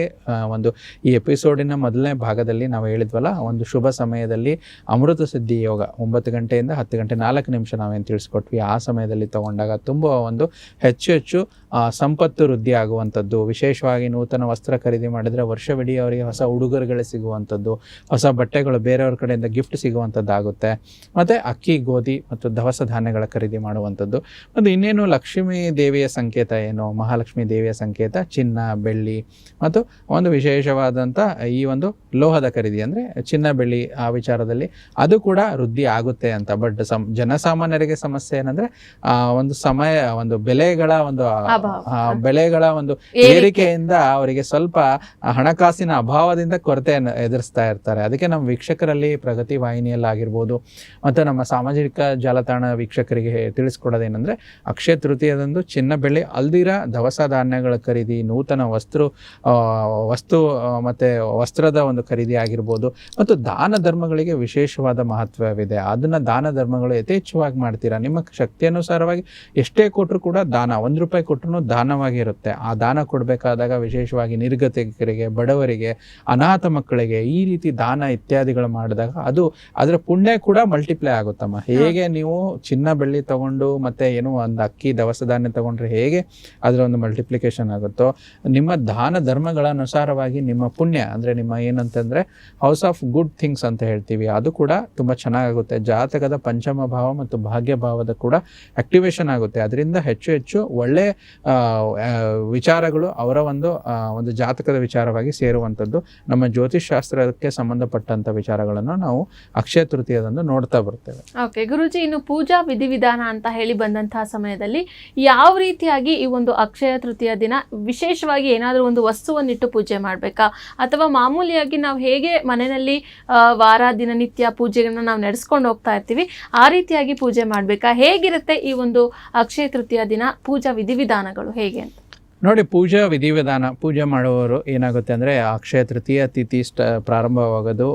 ಒಂದು ಈ ಎಪಿಸೋಡಿನ ಮೊದಲನೇ ಭಾಗದಲ್ಲಿ ನಾವು ಹೇಳಿದ್ವಲ್ಲ, ಒಂದು ಶುಭ ಸಮಯದಲ್ಲಿ ಅಮೃತ ಸಿದ್ಧಿ ಯೋಗ. ಒಂಬತ್ತು ಗಂಟೆಯಿಂದ ಹತ್ತು ಗಂಟೆ ನಾಲ್ಕು ನಿಮಿಷ ನಾವೇನು ತಿಳಿಸ್ಕೊಟ್ವಿ, ಆ ಸಮಯದಲ್ಲಿ ತಗೊಂಡಾಗ ತುಂಬ ಒಂದು ಹೆಚ್ಚು ಹೆಚ್ಚು ಸಂಪತ್ತು ವೃದ್ಧಿ ಆಗುವಂಥದ್ದು, ವಿಶೇಷವಾಗಿ ನೂತನ ವಸ್ತ್ರ ಖರೀದಿ ಮಾಡಿದರೆ ವರ್ಷವಿಡೀ ಅವರಿಗೆ ಹೊಸ ಉಡುಗೊರೆಗಳು ಸಿಗುವಂಥದ್ದು, ಹೊಸ ಬಟ್ಟೆಗಳು ಬೇರೆಯವ್ರ ಕಡೆಯಿಂದ ಗಿಫ್ಟ್ ಸಿಗುವಂಥದ್ದು ಆಗುತ್ತೆ ಮತ್ತು ಅಕ್ಕಿ, ಗೋಧಿ ಮತ್ತು ದವಸ ಧಾನ್ಯಗಳ ಖರೀದಿ ಮಾಡುವಂಥದ್ದು. ಮತ್ತು ಇನ್ನೇನು ಲಕ್ಷ್ಮೀ ದೇವಿಯ ಸಂಕೇತ ಏನು? ಮಹಾಲಕ್ಷ್ಮಿ ದೇವಿಯ ಸಂಕೇತ, ಚಿನ್ನ, ಬೆಳ್ಳಿ ಮತ್ತು ಒಂದು ವಿಶೇಷವಾದಂಥ ಈ ಒಂದು ಲೋಹದ ಖರೀದಿ ಅಂದರೆ ಚಿನ್ನ, ಬೆಳ್ಳಿ ಆ ವಿಚಾರದಲ್ಲಿ ಅದು ಕೂಡ ವೃದ್ಧಿ ಆಗುತ್ತೆ ಅಂತ. ಬಟ್ ಸಮ್ ಜನಸಾಮಾನ್ಯರಿಗೆ ಸಮಸ್ಯೆ ಏನಂದ್ರೆ ಒಂದು ಸಮಯ, ಒಂದು ಬೆಲೆಗಳ ಒಂದು ಆ, ಒಂದು ಏರಿಕೆಯಿಂದ ಅವರಿಗೆ ಸ್ವಲ್ಪ ಹಣಕಾಸಿನ ಅಭಾವದಿಂದ ಕೊರತೆಯನ್ನು ಎದುರಿಸ್ತಾ ಇರ್ತಾರೆ. ಅದಕ್ಕೆ ನಮ್ಮ ವೀಕ್ಷಕರಲ್ಲಿ ಪ್ರಗತಿ ವಾಹಿನಿಯಲ್ಲಾಗಿರ್ಬೋದು ಮತ್ತು ನಮ್ಮ ಸಾಮಾಜಿಕ ಜಾಲತಾಣ ವೀಕ್ಷಕರಿಗೆ ತಿಳಿಸ್ಕೊಡೋದೇನಂದ್ರೆ ಅಕ್ಷಯ ತೃತೀಯದಂದು ಚಿನ್ನ ಬೆಳ್ಳಿ ಅಲ್ದಿರ ದವಸ ಧಾನ್ಯಗಳ ಖರೀದಿ ನೂತನ ವಸ್ತು ವಸ್ತು ಮತ್ತೆ ವಸ್ತ್ರದ ಒಂದು ಖರೀದಿ ಆಗಿರ್ಬೋದು ಮತ್ತು ದಾನ ಧರ್ಮಗಳಿಗೆ ವಿಶೇಷವಾದ ಮಹತ್ವವಿದೆ. ಅದನ್ನ ದಾನ ಧರ್ಮಗಳು ಯಥೇಚ್ಛವಾಗಿ ಮಾಡ್ತೀರಾ? ನಿಮ್ಮ ಶಕ್ತಿ ಅನುಸಾರವಾಗಿ ಎಷ್ಟೇ ಕೊಟ್ಟರು ಕೂಡ ದಾನ ಒಂದು ರೂಪಾಯಿ ಕೊಟ್ಟರು ದಾನವಾಗಿ ಇರುತ್ತೆ ಆ ದಾನ ಕೊಡಬೇಕಾದಾಗ ವಿಶೇಷವಾಗಿ ನಿರ್ಗತಿಕರಿಗೆ ಬಡವರಿಗೆ ಅನಾಥ ಮಕ್ಕಳಿಗೆ ಈ ರೀತಿ ದಾನ ಇತ್ಯಾದಿಗಳು ಮಾಡಿದಾಗ ಅದು ಅದರ ಪುಣ್ಯ ಕೂಡ ಮಲ್ಟಿಪ್ಲೈ ಆಗುತ್ತಮ್ಮ. ಹೇಗೆ ನೀವು ಚಿನ್ನ ಬೆಳ್ಳಿ ತಗೊಂಡು ಮತ್ತೆ ಏನೋ ಒಂದು ಅಕ್ಕಿ ದವಸ ಧಾನ್ಯ ತಗೊಂಡ್ರೆ ಹೇಗೆ ಅದರ ಒಂದು ಮಲ್ಟಿಪ್ಲಿಕೇಶನ್ ಆಗುತ್ತೋ ನಿಮ್ಮ ದಾನ ಧರ್ಮಗಳ ಅನುಸಾರವಾಗಿ ನಿಮ್ಮ ಪುಣ್ಯ ಅಂದ್ರೆ ನಿಮ್ಮ ಏನಂತಂದ್ರೆ ಹೌಸ್ ಆಫ್ ಗುಡ್ ಥಿಂಗ್ಸ್ ಅಂತ ಹೇಳ್ತೀವಿ. ಅದು ಕೂಡ ತುಂಬಾ ಚೆನ್ನಾಗುತ್ತೆ ಜಾತಕದ ಪಂಚಮ ಭಾವ ಮತ್ತು ಭಾಗ್ಯ ಭಾವದ ಕೂಡ ಆಕ್ಟಿವೇಶನ್ ಆಗುತ್ತೆ. ಅದರಿಂದ ಹೆಚ್ಚು ಹೆಚ್ಚು ಒಳ್ಳೆ ವಿಚಾರಗಳು ಅವರ ಒಂದು ಒಂದು ಜಾತಕದ ವಿಚಾರವಾಗಿ ಸೇರುವಂಥದ್ದು. ನಮ್ಮ ಜ್ಯೋತಿಷ್ ಶಾಸ್ತ್ರಕ್ಕೆ ಸಂಬಂಧಪಟ್ಟಂತ ವಿಚಾರಗಳನ್ನು ನಾವು ಅಕ್ಷಯ ತೃತೀಯದಂದು ನೋಡ್ತಾ ಬರ್ತೇವೆ. ಓಕೆ ಗುರುಜಿ, ಇನ್ನು ಪೂಜಾ ವಿಧಿವಿಧಾನ ಅಂತ ಹೇಳಿ ಬಂದಂತಹ ಸಮಯದಲ್ಲಿ ಯಾವ ರೀತಿಯಾಗಿ ಈ ಒಂದು ಅಕ್ಷಯ ತೃತೀಯ ದಿನ ವಿಶೇಷವಾಗಿ ಏನಾದರೂ ಒಂದು ವಸ್ತುವನ್ನಿಟ್ಟು ಪೂಜೆ ಮಾಡಬೇಕಾ? ಅಥವಾ ಮಾಮೂಲಿಯಾಗಿ ನಾವು ಹೇಗೆ ಮನೆಯಲ್ಲಿ ವಾರ, ದಿನನಿತ್ಯ ಪೂಜೆಗಳನ್ನ ನಾವು ನಡೆಸ್ಕೊಂಡು ಹೋಗ್ತಾ ಇರ್ತೀವಿ, ಆ ರೀತಿಯಾಗಿ ಪೂಜೆ ಮಾಡಬೇಕಾ? ಹೇಗಿರುತ್ತೆ ಈ ಒಂದು ಅಕ್ಷಯ ತೃತೀಯ ದಿನ ಪೂಜಾ ವಿಧಿವಿಧಾನಗಳು ಹೇಗೆ ಅಂತ? ನೋಡಿ ಪೂಜಾ ವಿಧಿವಿಧಾನ ಪೂಜೆ ಮಾಡುವವರು ಏನಾಗುತ್ತೆ ಅಂದರೆ ಅಕ್ಷಯ ತೃತೀಯ ತಿಥಿ ಸ್ಟ ಪ್ರಾರಂಭವಾಗೋದು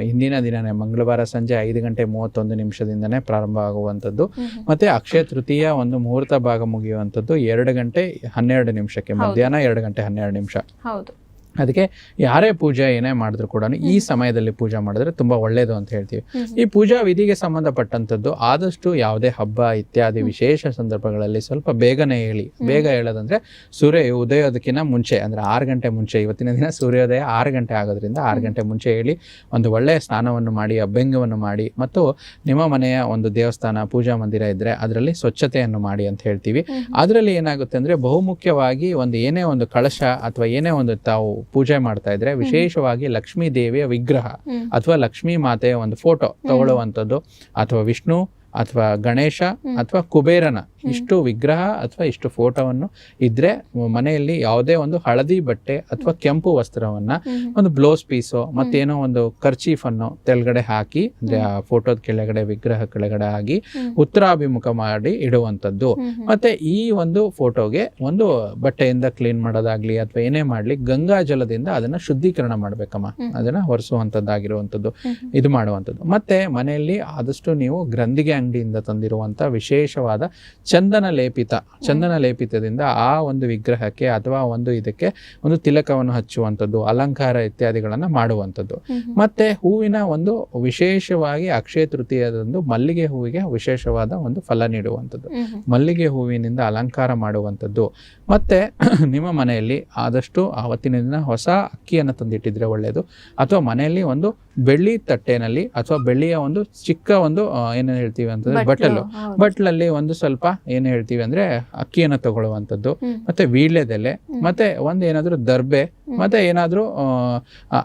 ಹಿಂದಿನ ದಿನನೇ ಮಂಗಳವಾರ ಸಂಜೆ ಐದು ಗಂಟೆ ಮೂವತ್ತೊಂದು ನಿಮಿಷದಿಂದನೇ ಪ್ರಾರಂಭ ಆಗುವಂಥದ್ದು ಮತ್ತೆ ಅಕ್ಷಯ ತೃತೀಯ ಒಂದು ಮುಹೂರ್ತ ಭಾಗ ಮುಗಿಯುವಂಥದ್ದು ಎರಡು ಗಂಟೆ ಹನ್ನೆರಡು ನಿಮಿಷಕ್ಕೆ. ಮಧ್ಯಾಹ್ನ ಎರಡು ಗಂಟೆ ಹನ್ನೆರಡು ನಿಮಿಷ. ಹೌದು. ಅದಕ್ಕೆ ಯಾರೇ ಪೂಜೆ ಏನೇ ಮಾಡಿದ್ರು ಕೂಡ ಈ ಸಮಯದಲ್ಲಿ ಪೂಜೆ ಮಾಡಿದ್ರೆ ತುಂಬಾ ಒಳ್ಳೇದು ಅಂತ ಹೇಳ್ತೀವಿ. ಈ ಪೂಜಾ ವಿಧಿಗೆ ಸಂಬಂಧಪಟ್ಟಂಥದ್ದು ಆದಷ್ಟು ಯಾವುದೇ ಹಬ್ಬ ಇತ್ಯಾದಿ ವಿಶೇಷ ಸಂದರ್ಭಗಳಲ್ಲಿ ಸ್ವಲ್ಪ ಬೇಗನೆ ಹೇಳಿ. ಬೇಗ ಹೇಳೋದಂದ್ರೆ ಸೂರ್ಯ ಉದಯೋದಕ್ಕಿಂತ ಮುಂಚೆ ಅಂದ್ರೆ ಆರು ಗಂಟೆ ಮುಂಚೆ ಇವತ್ತಿನ ದಿನ ಸೂರ್ಯೋದಯ ಆರು ಗಂಟೆ ಆಗೋದ್ರಿಂದ ಆರು ಗಂಟೆ ಮುಂಚೆ ಹೇಳಿ ಒಂದು ಒಳ್ಳೆಯ ಸ್ನಾನವನ್ನು ಮಾಡಿ ಅಭ್ಯಂಗವನ್ನು ಮಾಡಿ ಮತ್ತು ನಿಮ್ಮ ಮನೆಯ ಒಂದು ದೇವಸ್ಥಾನ ಪೂಜಾ ಮಂದಿರ ಇದ್ರೆ ಅದರಲ್ಲಿ ಸ್ವಚ್ಛತೆಯನ್ನು ಮಾಡಿ ಅಂತ ಹೇಳ್ತೀವಿ. ಅದರಲ್ಲಿ ಏನಾಗುತ್ತೆ ಅಂದ್ರೆ ಬಹುಮುಖ್ಯವಾಗಿ ಒಂದು ಏನೇ ಒಂದು ಕಳಶ ಅಥವಾ ಏನೇ ಒಂದು ತಾವು ಪೂಜೆ ಮಾಡ್ತಾ ಇದ್ರೆ ವಿಶೇಷವಾಗಿ ಲಕ್ಷ್ಮೀ ದೇವಿಯ ವಿಗ್ರಹ ಅಥವಾ ಲಕ್ಷ್ಮೀ ಮಾತೆಯ ಒಂದು ಫೋಟೋ ತಗೊಳ್ಳುವಂಥದ್ದು ಅಥವಾ ವಿಷ್ಣು ಅಥವಾ ಗಣೇಶ ಅಥವಾ ಕುಬೇರನ ಇಷ್ಟು ವಿಗ್ರಹ ಅಥವಾ ಇಷ್ಟು ಫೋಟೋವನ್ನು ಇದ್ರೆ ಮನೆಯಲ್ಲಿ ಯಾವುದೇ ಒಂದು ಹಳದಿ ಬಟ್ಟೆ ಅಥವಾ ಕೆಂಪು ವಸ್ತ್ರವನ್ನ ಒಂದು ಬ್ಲೌಸ್ ಪೀಸೋ ಮತ್ತೇನೋ ಒಂದು ಕರ್ಚೀಫ್ ಅನ್ನು ತೆಳಗಡೆ ಹಾಕಿ ಅಂದ್ರೆ ಆ ಫೋಟೋದ ಕೆಳಗಡೆ ವಿಗ್ರಹ ಕೆಳಗಡೆ ಆಗಿ ಉತ್ತರಾಭಿಮುಖ ಮಾಡಿ ಇಡುವಂಥದ್ದು. ಮತ್ತೆ ಈ ಒಂದು ಫೋಟೋಗೆ ಒಂದು ಬಟ್ಟೆಯಿಂದ ಕ್ಲೀನ್ ಮಾಡೋದಾಗ್ಲಿ ಅಥವಾ ಏನೇ ಮಾಡ್ಲಿ ಗಂಗಾ ಜಲದಿಂದ ಅದನ್ನ ಶುದ್ಧೀಕರಣ ಮಾಡ್ಬೇಕಮ್ಮ. ಅದನ್ನ ಒರೆಸುವಂತದ್ದಾಗಿರುವಂಥದ್ದು ಇದು ಮಾಡುವಂಥದ್ದು. ಮತ್ತೆ ಮನೆಯಲ್ಲಿ ಆದಷ್ಟು ನೀವು ಗ್ರಂಥಿಗೆ ಅಂಗಡಿಯಿಂದ ತಂದಿರುವಂತ ವಿಶೇಷವಾದ ಚಂದನ ಲೇಪಿತ ಚಂದನ ಲೇಪಿತದಿಂದ ಆ ಒಂದು ವಿಗ್ರಹಕ್ಕೆ ಅಥವಾ ಒಂದು ಇದಕ್ಕೆ ಒಂದು ತಿಲಕವನ್ನು ಹಚ್ಚುವಂಥದ್ದು ಅಲಂಕಾರ ಇತ್ಯಾದಿಗಳನ್ನು ಮಾಡುವಂಥದ್ದು. ಮತ್ತೆ ಹೂವಿನ ಒಂದು ವಿಶೇಷವಾಗಿ ಅಕ್ಷಯ ತೃತೀಯದಂದು ಮಲ್ಲಿಗೆ ಹೂವಿಗೆ ವಿಶೇಷವಾದ ಒಂದು ಫಲ ನೀಡುವಂಥದ್ದು. ಮಲ್ಲಿಗೆ ಹೂವಿನಿಂದ ಅಲಂಕಾರ ಮಾಡುವಂಥದ್ದು. ಮತ್ತೆ ನಿಮ್ಮ ಮನೆಯಲ್ಲಿ ಆದಷ್ಟು ಆವತ್ತಿನ ದಿನ ಹೊಸ ಅಕ್ಕಿಯನ್ನು ತಂದಿಟ್ಟಿದ್ರೆ ಒಳ್ಳೆಯದು ಅಥವಾ ಮನೆಯಲ್ಲಿ ಒಂದು ಬೆಳ್ಳಿ ತಟ್ಟೆನಲ್ಲಿ ಅಥವಾ ಬೆಳ್ಳಿಯ ಒಂದು ಚಿಕ್ಕ ಒಂದು ಏನು ಹೇಳ್ತೀವಿ ಅಂತಂದ್ರೆ ಬಟ್ಟಲು. ಬಟ್ಲಲ್ಲಿ ಒಂದು ಸ್ವಲ್ಪ ಏನು ಹೇಳ್ತೀವಿ ಅಂದ್ರೆ ಅಕ್ಕಿಯನ್ನು ತಗೊಳ್ಳುವಂಥದ್ದು ಮತ್ತೆ ವೀಳ್ಯದೆಲೆ ಮತ್ತೆ ಒಂದ್ ಏನಾದ್ರು ದರ್ಬೆ ಮತ್ತೆ ಏನಾದರೂ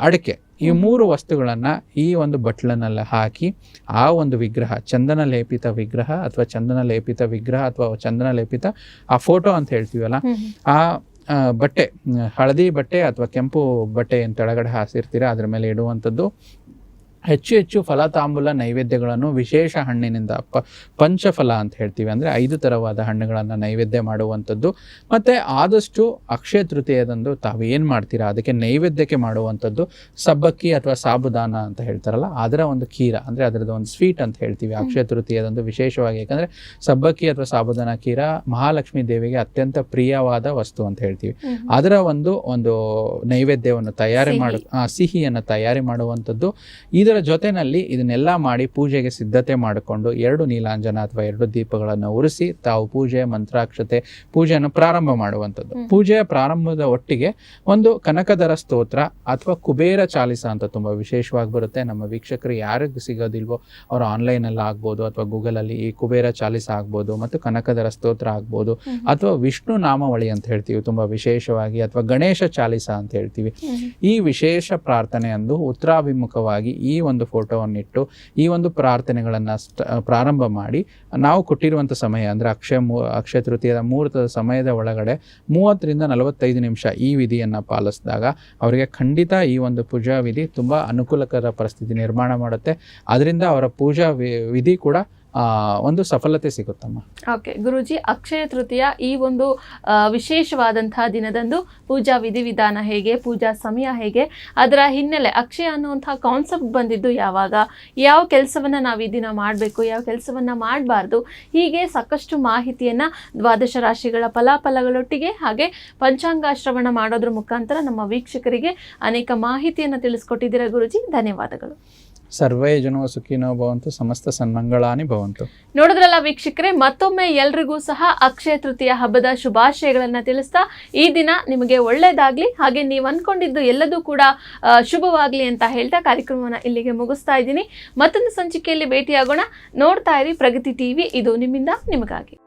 ಅಡಿಕೆ. ಈ ಮೂರು ವಸ್ತುಗಳನ್ನ ಈ ಒಂದು ಬಟ್ಲನ್ನೆಲ್ಲ ಹಾಕಿ ಆ ಒಂದು ವಿಗ್ರಹ ಚಂದನ ಲೇಪಿತ ವಿಗ್ರಹ ಅಥವಾ ಚಂದನ ಲೇಪಿತ ವಿಗ್ರಹ ಅಥವಾ ಚಂದನ ಲೇಪಿತ ಆ ಫೋಟೋ ಅಂತ ಹೇಳ್ತೀವಲ್ಲ ಆ, ಬಟ್ಟೆ ಹಳದಿ ಬಟ್ಟೆ ಅಥವಾ ಕೆಂಪು ಬಟ್ಟೆ ಏನು ತೆಳಗಡೆ ಹಾಸಿರ್ತೀರ? ಅದ್ರ ಮೇಲೆ ಇಡುವಂಥದ್ದು. ಹೆಚ್ಚು ಹೆಚ್ಚು ಫಲತಾಂಬೂಲ ನೈವೇದ್ಯಗಳನ್ನು ವಿಶೇಷ ಹಣ್ಣಿನಿಂದ ಪ ಪಂಚಫಲ ಅಂತ ಹೇಳ್ತೀವಿ. ಅಂದರೆ ಐದು ಥರವಾದ ಹಣ್ಣುಗಳನ್ನು ನೈವೇದ್ಯ ಮಾಡುವಂಥದ್ದು. ಮತ್ತು ಆದಷ್ಟು ಅಕ್ಷಯ ತೃತೀಯದಂದು ತಾವು ಏನು ಮಾಡ್ತೀರಾ? ಅದಕ್ಕೆ ನೈವೇದ್ಯಕ್ಕೆ ಮಾಡುವಂಥದ್ದು ಸಬ್ಬಕ್ಕಿ ಅಥವಾ ಸಾಬುದಾನ ಅಂತ ಹೇಳ್ತಾರಲ್ಲ ಅದರ ಒಂದು ಕೀರ ಅಂದರೆ ಅದರದ್ದು ಒಂದು ಸ್ವೀಟ್ ಅಂತ ಹೇಳ್ತೀವಿ ಅಕ್ಷಯ ತೃತೀಯದಂದು ವಿಶೇಷವಾಗಿ. ಯಾಕಂದರೆ ಸಬ್ಬಕ್ಕಿ ಅಥವಾ ಸಾಬುದಾನ ಕೀರ ಮಹಾಲಕ್ಷ್ಮೀ ದೇವಿಗೆ ಅತ್ಯಂತ ಪ್ರಿಯವಾದ ವಸ್ತು ಅಂತ ಹೇಳ್ತೀವಿ. ಅದರ ಒಂದು ಒಂದು ನೈವೇದ್ಯವನ್ನು ತಯಾರಿ ಮಾಡ ಸಿಹಿಯನ್ನು ತಯಾರಿ ಮಾಡುವಂಥದ್ದು. ಇದರ ಜೊತೆನಲ್ಲಿ ಇದನ್ನೆಲ್ಲ ಮಾಡಿ ಪೂಜೆಗೆ ಸಿದ್ಧತೆ ಮಾಡಿಕೊಂಡು ಎರಡು ನೀಲಾಂಜನ ಅಥವಾ ಎರಡು ದೀಪಗಳನ್ನು ಉರಿಸಿ ತಾವು ಪೂಜೆ ಮಂತ್ರಾಕ್ಷತೆ ಪೂಜೆಯನ್ನು ಪ್ರಾರಂಭ ಮಾಡುವಂಥದ್ದು. ಪೂಜೆಯ ಪ್ರಾರಂಭದ ಒಟ್ಟಿಗೆ ಒಂದು ಕನಕದರ ಸ್ತೋತ್ರ ಅಥವಾ ಕುಬೇರ ಚಾಲಿಸ ಅಂತ ತುಂಬಾ ವಿಶೇಷವಾಗಿ ಬರುತ್ತೆ. ನಮ್ಮ ವೀಕ್ಷಕರು ಯಾರಿಗೆ ಸಿಗೋದಿಲ್ವೋ ಅವರು ಆನ್ಲೈನ್ ಅಲ್ಲಿ ಆಗ್ಬೋದು ಅಥವಾ ಗೂಗಲ್ ಅಲ್ಲಿ ಈ ಕುಬೇರ ಚಾಲಿಸ ಆಗ್ಬೋದು ಮತ್ತು ಕನಕದರ ಸ್ತೋತ್ರ ಆಗ್ಬೋದು ಅಥವಾ ವಿಷ್ಣು ನಾಮಾವಳಿ ಅಂತ ಹೇಳ್ತೀವಿ ತುಂಬಾ ವಿಶೇಷವಾಗಿ ಅಥವಾ ಗಣೇಶ ಚಾಲಿಸ ಅಂತ ಹೇಳ್ತೀವಿ. ಈ ವಿಶೇಷ ಪ್ರಾರ್ಥನೆ ಅಂದು ಉತ್ತರಾಭಿಮುಖವಾಗಿ ಈ ಒಂದು ಫೋಟೋವನ್ನಿಟ್ಟು ಈ ಒಂದು ಪ್ರಾರ್ಥನೆಗಳನ್ನು ಪ್ರಾರಂಭ ಮಾಡಿ, ನಾವು ಕೊಟ್ಟಿರುವಂಥ ಸಮಯ ಅಂದರೆ ಅಕ್ಷಯ ಮೂ, ಅಕ್ಷಯ ತೃತೀಯದ ಮುಹೂರ್ತದ ಸಮಯದ ಒಳಗಡೆ ಮೂವತ್ತರಿಂದ ನಲವತ್ತೈದು ನಿಮಿಷ ಈ ವಿಧಿಯನ್ನು ಪಾಲಿಸಿದಾಗ ಅವರಿಗೆ ಖಂಡಿತ ಈ ಒಂದು ಪೂಜಾ ವಿಧಿ ತುಂಬ ಅನುಕೂಲಕರ ಪರಿಸ್ಥಿತಿ ನಿರ್ಮಾಣ ಮಾಡುತ್ತೆ. ಅದರಿಂದ ಅವರ ಪೂಜಾ ವಿಧಿ ಕೂಡ ಒಂದು ಸಫಲತೆ ಸಿಗುತ್ತಮ್ಮ. ಓಕೆ ಗುರುಜಿ, ಅಕ್ಷಯ ತೃತೀಯ ಈ ಒಂದು ವಿಶೇಷವಾದಂತಹ ದಿನದಂದು ಪೂಜಾ ವಿಧಿವಿಧಾನ ಹೇಗೆ, ಪೂಜಾ ಸಮಯ ಹೇಗೆ, ಅದರ ಹಿನ್ನೆಲೆ ಅಕ್ಷಯ ಅನ್ನುವಂತಹ ಕಾನ್ಸೆಪ್ಟ್ ಬಂದಿದ್ದು ಯಾವಾಗ, ಯಾವ ಕೆಲಸವನ್ನ ನಾವು ಈ ದಿನ ಮಾಡಬೇಕು, ಯಾವ ಕೆಲಸವನ್ನ ಮಾಡಬಾರ್ದು, ಹೀಗೆ ಸಾಕಷ್ಟು ಮಾಹಿತಿಯನ್ನ ದ್ವಾದಶ ರಾಶಿಗಳ ಫಲಾಫಲಗಳೊಟ್ಟಿಗೆ ಹಾಗೆ ಪಂಚಾಂಗ ಶ್ರವಣ ಮಾಡೋದ್ರ ಮುಖಾಂತರ ನಮ್ಮ ವೀಕ್ಷಕರಿಗೆ ಅನೇಕ ಮಾಹಿತಿಯನ್ನು ತಿಳಿಸ್ಕೊಟ್ಟಿದ್ದೀರಾ ಗುರುಜಿ? ಧನ್ಯವಾದಗಳು. ಸರ್ವೇ ಜನೋ ಸುಖಿನೋ ಭವಂತು, ಸಮಸ್ತ ಸನ್ಮಂಗಳಾನಿ ಭವಂತು. ನೋಡಿದ್ರಲ್ಲ ವೀಕ್ಷಕರೇ, ಮತ್ತೊಮ್ಮೆ ಎಲ್ರಿಗೂ ಸಹ ಅಕ್ಷಯ ತೃತೀಯ ಹಬ್ಬದ ಶುಭಾಶಯಗಳನ್ನ ತಿಳಿಸ್ತಾ ಈ ದಿನ ನಿಮಗೆ ಒಳ್ಳೇದಾಗ್ಲಿ, ಹಾಗೆ ನೀವು ಅನ್ಕೊಂಡಿದ್ದು ಎಲ್ಲದೂ ಕೂಡ ಶುಭವಾಗ್ಲಿ ಅಂತ ಹೇಳ್ತಾ ಕಾರ್ಯಕ್ರಮವನ್ನು ಇಲ್ಲಿಗೆ ಮುಗಿಸ್ತಾ ಇದ್ದೀನಿ. ಮತ್ತೊಂದು ಸಂಚಿಕೆಯಲ್ಲಿ ಭೇಟಿಯಾಗೋಣ. ನೋಡ್ತಾ ಇರಿ ಪ್ರಗತಿ ಟಿವಿ ಇದು ನಿಮ್ಮಿಂದ, ನಿಮಗಾಗಿ.